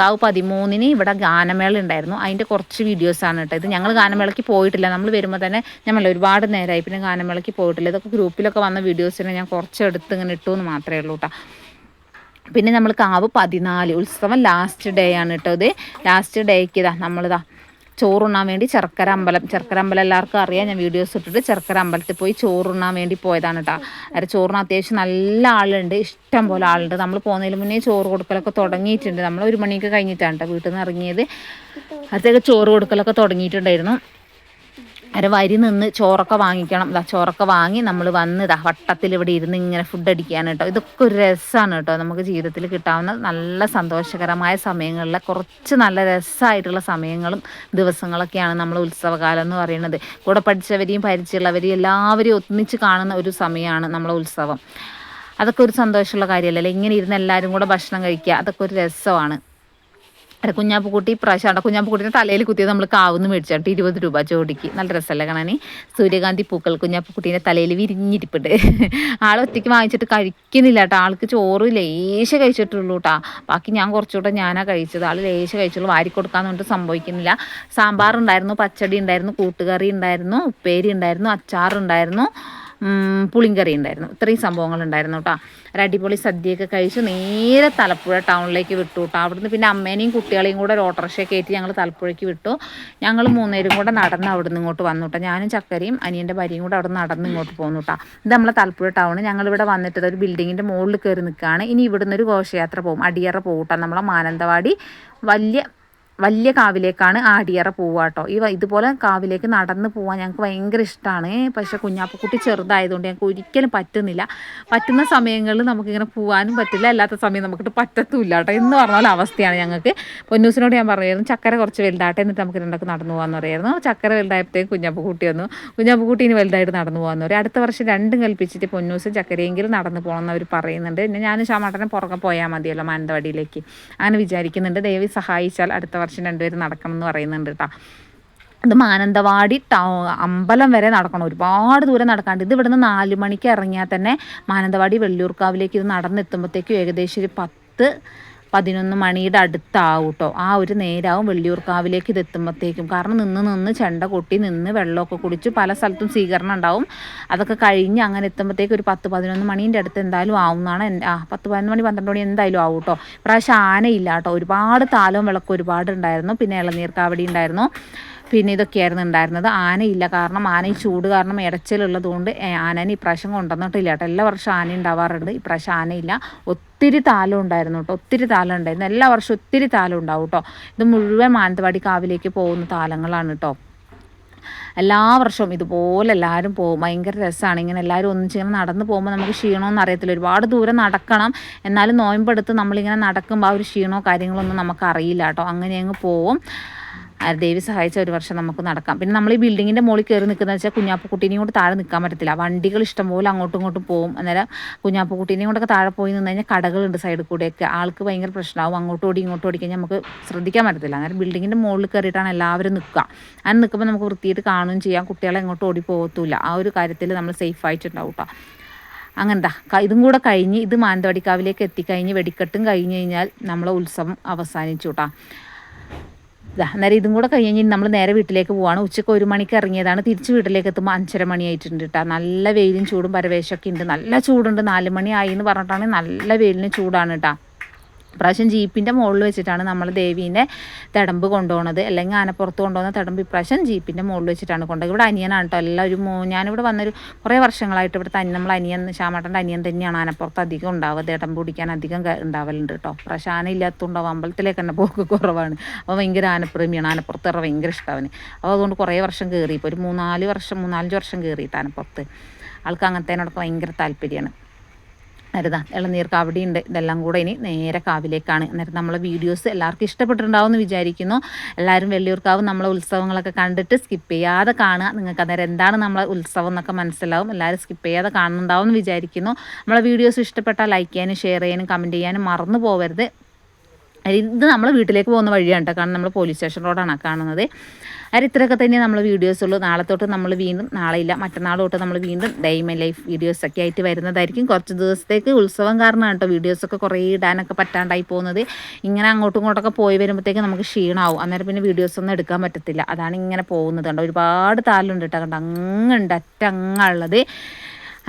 കാവ് പതിമൂന്നിന് ഇവിടെ ഗാനമേള ഉണ്ടായിരുന്നു. അതിന്റെ കുറച്ച് വീഡിയോസാണ് കേട്ടോ ഇത്. ഞങ്ങൾ ഗാനമേളയ്ക്ക് പോയിട്ടില്ല. നമ്മൾ വരുമ്പോൾ തന്നെ ഞമ്മൾ ഒരുപാട് നേരമായി പിന്നെ ഗാനമേളയ്ക്ക് പോയിട്ടില്ല. ഇതൊക്കെ ഗ്രൂപ്പിലൊക്കെ വന്ന വീഡിയോസിനെ ഞാൻ കുറച്ച് എടുത്ത് ഇങ്ങനെ ഇട്ടു എന്ന് മാത്രമേ ഉള്ളൂ കേട്ടോ. പിന്നെ നമ്മൾ കാവ് പതിനാല്. ഉത്സവം ലാസ്റ്റ് ഡേ ആണ് കേട്ടോ ഇത്. ലാസ്റ്റ് ഡേക്ക് ഇതാ നമ്മളിതാ ചോറുണ്ണാൻ വേണ്ടി ചെറുക്കര അമ്പലം ചെറുക്കര അമ്പലം എല്ലാവർക്കും അറിയാം. ഞാൻ വീഡിയോസ് ഇട്ടിട്ട് ചെറുക്കര അമ്പലത്തിൽ പോയി ചോറുണ്ണാൻ വേണ്ടി പോയതാണ് കേട്ടോ അവിടെ ചോറിന് അത്യാവശ്യം നല്ല ആളുണ്ട്. ഇഷ്ടം പോലെ ആളുണ്ട്. നമ്മൾ പോകുന്നതിന് മുന്നേ ചോറ് കൊടുക്കലൊക്കെ തുടങ്ങിയിട്ടുണ്ട്. നമ്മൾ ഒരു മണിയൊക്കെ കഴിഞ്ഞിട്ടാണ് കേട്ടോ വീട്ടിൽ നിന്ന് ഇറങ്ങിയത്. അടുത്തേക്ക് ചോറ് കൊടുക്കലൊക്കെ തുടങ്ങിയിട്ടുണ്ടായിരുന്നു. അര വരി നിന്ന് ചോറൊക്കെ വാങ്ങിക്കണം. ഇതാ ചോറൊക്കെ വാങ്ങി നമ്മൾ വന്ന് ഇതാ വട്ടത്തിൽ ഇവിടെ ഇരുന്ന് ഇങ്ങനെ ഫുഡ് അടിക്കാൻ കേട്ടോ. ഇതൊക്കെ ഒരു രസമാണ് കേട്ടോ. നമുക്ക് ജീവിതത്തിൽ കിട്ടാവുന്ന നല്ല സന്തോഷകരമായ സമയങ്ങളിലെ കുറച്ച് നല്ല രസമായിട്ടുള്ള സമയങ്ങളും ദിവസങ്ങളൊക്കെയാണ് നമ്മൾ ഉത്സവകാലം എന്ന് പറയുന്നത്. കൂടെ പഠിച്ചവരെയും പരിചയമുള്ളവരെയും എല്ലാവരെയും ഒന്നിച്ച് കാണുന്ന ഒരു സമയമാണ് നമ്മളെ ഉത്സവം. അതൊക്കെ ഒരു സന്തോഷമുള്ള കാര്യമല്ലേ? ഇങ്ങനെ ഇരുന്ന് എല്ലാവരും കൂടെ ഭക്ഷണം കഴിക്കുക. അതൊക്കെ ഒരു രസമാണ്. അല്ല കുഞ്ഞാപ്പുക്കുട്ടി ഇപ്രാവശ്യം അവിടെ കുഞ്ഞാപ്പുക്കുട്ടീനെ തലയിൽ കുത്തിയത് നമ്മൾ കാവുന്ന് മേടിച്ചാട്ട് ഇരുപത് രൂപ ജോഡിക്ക് നല്ല രസമല്ലേ കാണാൻ സൂര്യകാന്തി പൂക്കൾ കുഞ്ഞാപ്പുക്കുട്ടീന്റെ തലയിൽ വിരിഞ്ഞിരിപ്പുണ്ട്. ആൾ ഒറ്റയ്ക്ക് വാങ്ങിച്ചിട്ട് കഴിക്കുന്നില്ല കേട്ടോ. ആൾക്ക് ചോറ് ലേശം കഴിച്ചിട്ടുള്ളൂ കേട്ടോ. ബാക്കി ഞാൻ കുറച്ചുകൂടെ ഞാനാ കഴിച്ചത്. ആൾ ലേശം കഴിച്ചുള്ളൂ. വാരി കൊടുക്കാന്ന് പറഞ്ഞിട്ട് സംഭവിക്കുന്നില്ല. സാമ്പാർ ഉണ്ടായിരുന്നു പച്ചടി ഉണ്ടായിരുന്നു കൂട്ടുകറി ഉണ്ടായിരുന്നു ഉപ്പേരി ഉണ്ടായിരുന്നു അച്ചാറുണ്ടായിരുന്നു. പുളിങ്കറി ഉണ്ടായിരുന്നു. ഇത്രയും സംഭവങ്ങൾ ഉണ്ടായിരുന്നു കേട്ടോ. ഒരു അടിപൊളി സദ്യയൊക്കെ കഴിച്ച് നേരെ തലപ്പുഴ ടൗണിലേക്ക് വിട്ടു കേട്ടോ. അവിടുന്ന് പിന്നെ അമ്മേനെയും കുട്ടികളെയും കൂടെ ഒരു ഓട്ടോറിക്ഷ കയറ്റി ഞങ്ങൾ തലപ്പുഴയ്ക്ക് വിട്ടു. ഞങ്ങൾ മൂന്നേരും കൂടെ നടന്ന് അവിടുന്ന് ഇങ്ങോട്ട് വന്നു കേട്ടോ. ഞാനും ചക്കരയും അനിയന്റെ ഭാര്യയും കൂടെ അവിടെ നടന്ന് ഇങ്ങോട്ട് പോന്നു കേട്ടോ. ഇത് നമ്മളെ തലപ്പുഴ ടൗൺ ഞങ്ങളിവിടെ വന്നിട്ട് ഒരു ബിൽഡിങ്ങിന്റെ മുകളിൽ കയറി നിൽക്കുകയാണ്. ഇനി ഇവിടുന്ന് ഒരു ഘോഷയാത്ര പോകും. അടിയറ പോകട്ടോ കേട്ടോ. നമ്മളെ മാനന്തവാടി. വലിയ വലിയ കാവിലേക്കാണ് ആടിയറ പോവുക കേട്ടോ. ഈ ഇതുപോലെ കാവിലേക്ക് നടന്ന് പോകാൻ ഞങ്ങൾക്ക് ഭയങ്കര ഇഷ്ടമാണ് പക്ഷേ കുഞ്ഞാപ്പക്കുട്ടി ചെറുതായതുകൊണ്ട് ഞങ്ങൾക്ക് ഒരിക്കലും പറ്റുന്നില്ല. പറ്റുന്ന സമയങ്ങളിൽ നമുക്കിങ്ങനെ പോവാനും പറ്റില്ല. അല്ലാത്ത സമയം നമുക്കിട്ട് പറ്റത്തുമില്ല കേട്ടോ. എന്ന് പറഞ്ഞാൽ അവസ്ഥയാണ് ഞങ്ങൾക്ക് പൊന്നൂസിനോട് ഞാൻ പറയായിരുന്നു ചക്കര കുറച്ച് വലുതാട്ടെ എന്നിട്ട് നമുക്ക് രണ്ടൊക്കെ നടന്നു പോകാമെന്ന് പറയായിരുന്നു ചക്കര വലുതായപ്പോഴത്തേക്കും കുഞ്ഞാപ്പക്കുട്ടി വന്നു. കുഞ്ഞാപ്പക്കുട്ടി ഇനി വലുതായിട്ട് നടന്നു പോകാമെന്ന് പറയും. അടുത്ത വർഷം രണ്ടും കൽപ്പിച്ചിട്ട് പൊന്നൂസ് ചക്കരയെങ്കിലും നടന്നു പോകണമെന്ന് അവർ പറയുന്നുണ്ട്. പിന്നെ ഞാൻ ശ്യാമാട്ടനെ പുറകെ പോയാൽ മതിയല്ലോ മാനന്തവാടിയിലേക്ക്. അങ്ങനെ വിചാരിക്കുന്നുണ്ട്. ദയവി സഹായിച്ചാൽ അടുത്ത വർഷം രണ്ടുപേരും നടക്കണം എന്ന് പറയുന്നുണ്ട് കേട്ടോ അത് മാനന്തവാടി ടൗ അമ്പലം വരെ നടക്കണം. ഒരുപാട് ദൂരം നടക്കാണ്ട്. ഇത് ഇവിടുന്ന് നാല് മണിക്ക് ഇറങ്ങിയാൽ തന്നെ മാനന്തവാടി വെള്ളിയൂർക്കാവിലേക്ക് ഇത് നടന്നെത്തുമ്പോഴത്തേക്കും ഏകദേശം ഒരു പത്ത് പതിനൊന്ന് മണിയുടെ അടുത്താവും കേട്ടോ ആ ഒരു നേരാവും വെള്ളിയൂർക്കാവിലേക്ക് ഇത് എത്തുമ്പോഴത്തേക്കും കാരണം നിന്ന് നിന്ന് ചെണ്ട കൊട്ടി നിന്ന് വെള്ളമൊക്കെ കുടിച്ച് പല സ്ഥലത്തും സ്വീകരണം ഉണ്ടാവും. അതൊക്കെ കഴിഞ്ഞ് അങ്ങനെ എത്തുമ്പോഴത്തേക്ക് ഒരു പത്ത് പതിനൊന്ന് മണീന്റെ അടുത്ത് എന്തായാലും ആവും എന്നാണ് എന്റെ ആ പത്ത് പതിനൊന്ന് മണി പന്ത്രണ്ട് മണി എന്തായാലും ആവും കേട്ടോ ഇപ്രാവശ്യം ആനയില്ല കേട്ടോ ഒരുപാട് താലവും വിളക്കും ഒരുപാട് ഉണ്ടായിരുന്നു പിന്നെ ഇളനീർക്കാവടി ഉണ്ടായിരുന്നു. പിന്നെ ഇതൊക്കെയായിരുന്നു ഉണ്ടായിരുന്നത്. ആനയില്ല. കാരണം ആന ഈ ചൂട് കാരണം ഇടച്ചിലുള്ളതുകൊണ്ട് ആനനെ ഇപ്രാവശ്യം കൊണ്ടുവന്നിട്ടില്ല കേട്ടോ. എല്ലാ വർഷവും ആന ഉണ്ടാവാറുണ്ട്. ഇപ്രാവശ്യം ആനയില്ല. ഒത്തിരി താലം ഉണ്ടായിരുന്നു കേട്ടോ. ഒത്തിരി താലം ഉണ്ടായിരുന്നു. എല്ലാ വർഷവും ഒത്തിരി താലം ഉണ്ടാവും കേട്ടോ. ഇത് മുഴുവൻ മാനന്തവാടി കാവിലേക്ക് പോകുന്ന താലങ്ങളാണ് കേട്ടോ. എല്ലാ വർഷവും ഇതുപോലെ എല്ലാവരും പോകും. ഭയങ്കര രസമാണ്. ഇങ്ങനെ എല്ലാവരും ഒന്നിച്ചിങ്ങനെ നടന്ന് പോകുമ്പോൾ നമുക്ക് ക്ഷീണമൊന്നും അറിയത്തില്ല. ഒരുപാട് ദൂരം നടക്കണം. എന്നാലും നോയമ്പെടുത്ത് നമ്മളിങ്ങനെ നടക്കുമ്പോൾ ആ ഒരു ക്ഷീണമോ കാര്യങ്ങളൊന്നും നമുക്ക് അറിയില്ല കേട്ടോ. അങ്ങനെ അങ്ങ് പോവും ദേവി സഹായിച്ച ഒരു വർഷം നമുക്ക് നടക്കാം. പിന്നെ നമ്മൾ ഈ ബിൽഡിങ്ങിന്റെ മുകളിൽ കയറി നിൽക്കുന്ന വെച്ചാൽ കുഞ്ഞാപ്പുക്കുട്ടീനെയും കൊണ്ട് താഴെ നിൽക്കാൻ പറ്റത്തില്ല. വണ്ടികൾ ഇഷ്ടംപോലെ അങ്ങോട്ടും ഇങ്ങോട്ടും പോകും അന്നേരം കുഞ്ഞാപ്പുക്കുട്ടീനെയും കൊണ്ടൊക്കെ താഴെ പോയി നിന്ന് കഴിഞ്ഞാൽ കടകളുണ്ട് സൈഡിൽ കൂടെയൊക്കെ. ആൾക്ക് ഭയങ്കര പ്രശ്നമാവും അങ്ങോട്ട് ഓടി ഇങ്ങോട്ട് ഓടി കഴിഞ്ഞാൽ നമുക്ക് ശ്രദ്ധിക്കാൻ പറ്റത്തില്ല. അന്നേരം ബിൽഡിങ്ങിന്റെ മുകളിൽ കയറിയിട്ടാണ് എല്ലാവരും നിൽക്കുക. അങ്ങനെ നിൽക്കുമ്പോൾ നമുക്ക് വൃത്തിയായിട്ട് കാണുകയും ചെയ്യാം. കുട്ടികളെ എങ്ങോട്ട് ഓടി പോകത്തില്ല ആ ഒരു കാര്യത്തിൽ നമ്മൾ സേഫ് ആയിട്ടുണ്ടാവും കേട്ടോ അങ്ങനെന്താ ഇതും കൂടെ കഴിഞ്ഞ് ഇത് മാനന്തവാടിക്കാവിലേക്ക് എത്തിക്കഴിഞ്ഞ് വെടിക്കെട്ടും കഴിഞ്ഞ് കഴിഞ്ഞാൽ നമ്മളെ ഉത്സവം അവസാനിച്ചു കേട്ടോ ഇതാ അന്നേരം ഇതും കൂടെ കഴിഞ്ഞ് നമ്മൾ നേരെ വീട്ടിലേക്ക് പോവാണ്. ഉച്ചയ്ക്ക് ഒരു മണിക്ക് ഇറങ്ങിയതാണ്. തിരിച്ച് വീട്ടിലേക്ക് എത്തുമ്പോൾ അഞ്ചര മണിയായിട്ടുണ്ട് കേട്ടോ നല്ല വെയിലും ചൂടും പരവേശമൊക്കെ ഉണ്ട്. നല്ല ചൂടുണ്ട്. നാല് മണി ആയി എന്ന് പറഞ്ഞിട്ടാണെങ്കിൽ നല്ല വെയിലിന് ചൂടാണ് കേട്ടോ ഇപ്രാവശ്യം ജീപ്പിന്റെ മുകളിൽ വെച്ചിട്ടാണ് നമ്മൾ ദേവീനെ തടമ്പ് കൊണ്ടുപോകുന്നത് അല്ലെങ്കിൽ ആനപ്പുറത്ത് കൊണ്ടുപോകുന്ന തടമ്പ് ഇപ്രാവശ്യം ജീപ്പിന്റെ മുകളിൽ വെച്ചിട്ടാണ് കൊണ്ടുപോകുന്നത്. ഇവിടെ അനിയനാണ് കേട്ടോ എല്ലാം ഒരു ഞാനിവിടെ വന്നൊരു കുറേ വർഷങ്ങളായിട്ട് ഇവിടുത്തെ അനിയൻ നമ്മൾ അനിയൻ ശ്യാമേട്ടന്റെ അനിയൻ തന്നെയാണ് ആനപ്പുറത്ത് അധികം ഉണ്ടാവുക. തടമ്പ് പിടിക്കാൻ അധികം ഉണ്ടാവലുണ്ട് കേട്ടോ പ്രാവശ്യം ആന ഇല്ലാത്തതുകൊണ്ടാവും. അമ്പലത്തിലേക്ക് തന്നെ പോക്ക് കുറവാണ്. അപ്പോൾ ഭയങ്കര ആനപ്രേമിയാണ്. ആനപ്പുറത്ത് ഇറ ഭയങ്കര ഇഷ്ടമാണ് അപ്പോൾ അതുകൊണ്ട് കുറേ വർഷം കയറി. ഇപ്പോൾ ഒരു മൂന്നാൽ വർഷം മൂന്നാലഞ്ച് വർഷം കയറിയിട്ട് ആനപ്പുറത്ത്. ആൾക്ക് അങ്ങനത്തേനോടൊക്കെ ഭയങ്കര താല്പര്യമാണ്. അരുതാ ഇളനീർ കാവടി ഉണ്ട് ഇതെല്ലാം കൂടെ ഇനി നേരെ കാവിലേക്കാണ്. അന്നേരം നമ്മളെ വീഡിയോസ് എല്ലാവർക്കും ഇഷ്ടപ്പെട്ടിട്ടുണ്ടാവും എന്ന് വിചാരിക്കുന്നു. എല്ലാവരും വെള്ളിയൂർക്കാവ് നമ്മളെ ഉത്സവങ്ങളൊക്കെ കണ്ടിട്ട് സ്കിപ്പ് ചെയ്യാതെ കാണുക. നിങ്ങൾക്ക് അന്നേരം എന്താണ് നമ്മളെ ഉത്സവം എന്നൊക്കെ മനസ്സിലാവും. എല്ലാവരും സ്കിപ്പ് ചെയ്യാതെ കാണുന്നുണ്ടാവും എന്ന് വിചാരിക്കുന്നു. നമ്മളെ വീഡിയോസ് ഇഷ്ടപ്പെട്ടാൽ ലൈക്ക് ചെയ്യാനും ഷെയർ ചെയ്യാനും കമന്റ് ചെയ്യാനും മറന്നു പോകരുത് ഇത് നമ്മൾ വീട്ടിലേക്ക് പോകുന്ന വഴിയാണ് കേട്ടോ. കാരണം നമ്മൾ പോലീസ് സ്റ്റേഷൻ റോഡാണ് കാണുന്നത്. അത് ഇത്രയൊക്കെ തന്നെ നമ്മൾ വീഡിയോസ് ഉള്ളൂ. നാളെ തൊട്ട് നമ്മൾ വീണ്ടും നാളെ ഇല്ല മറ്റന്നാൾ തൊട്ട് നമ്മൾ വീണ്ടും ഡൈമ ലൈഫ് വീഡിയോസൊക്കെ ആയിട്ട് വരുന്നതായിരിക്കും. കുറച്ച് ദിവസത്തേക്ക് ഉത്സവം കാരണമാണ് കേട്ടോ വീഡിയോസൊക്കെ കുറേ ഇടാനൊക്കെ പറ്റാണ്ടായി പോകുന്നത്. ഇങ്ങനെ അങ്ങോട്ടും ഇങ്ങോട്ടൊക്കെ പോയി വരുമ്പോഴത്തേക്ക് നമുക്ക് ക്ഷീണമാവും അന്നേരം പിന്നെ വീഡിയോസ് ഒന്നും എടുക്കാൻ പറ്റത്തില്ല. അതാണ് ഇങ്ങനെ പോകുന്നത് കണ്ടോ. ഒരുപാട് താലുണ്ട് കേട്ടോ. കണ്ടോ? അങ്ങുണ്ട് അറ്റങ്ങുള്ളത്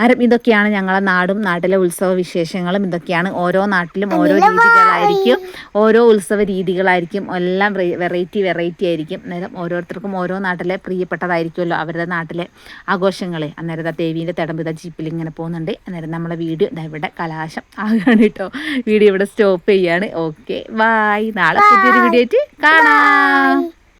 ആരും ഇതൊക്കെയാണ് ഞങ്ങളെ നാടും നാട്ടിലെ ഉത്സവ വിശേഷങ്ങളും ഇതൊക്കെയാണ്. ഓരോ നാട്ടിലും ഓരോ രീതികളായിരിക്കും. ഓരോ ഉത്സവ രീതികളായിരിക്കും. എല്ലാം വെറൈറ്റി വെറൈറ്റി ആയിരിക്കും. അന്നേരം ഓരോരുത്തർക്കും ഓരോ നാട്ടിലെ പ്രിയപ്പെട്ടതായിരിക്കുമല്ലോ അവരുടെ നാട്ടിലെ ആഘോഷങ്ങളെ. അന്നേരം ദേവീന്റെ തടമ്പിത ജീപ്പിൽ ഇങ്ങനെ പോകുന്നുണ്ട്. അന്നേരം നമ്മളെ വീഡിയോ ഇവിടെ കലാശം ആകാണ് കേട്ടോ. വീഡിയോ ഇവിടെ സ്റ്റോപ്പ് ചെയ്യാണ്. Okay bye. നാളെ പുതിയൊരു വീഡിയോ ആയിട്ട് കാണാം.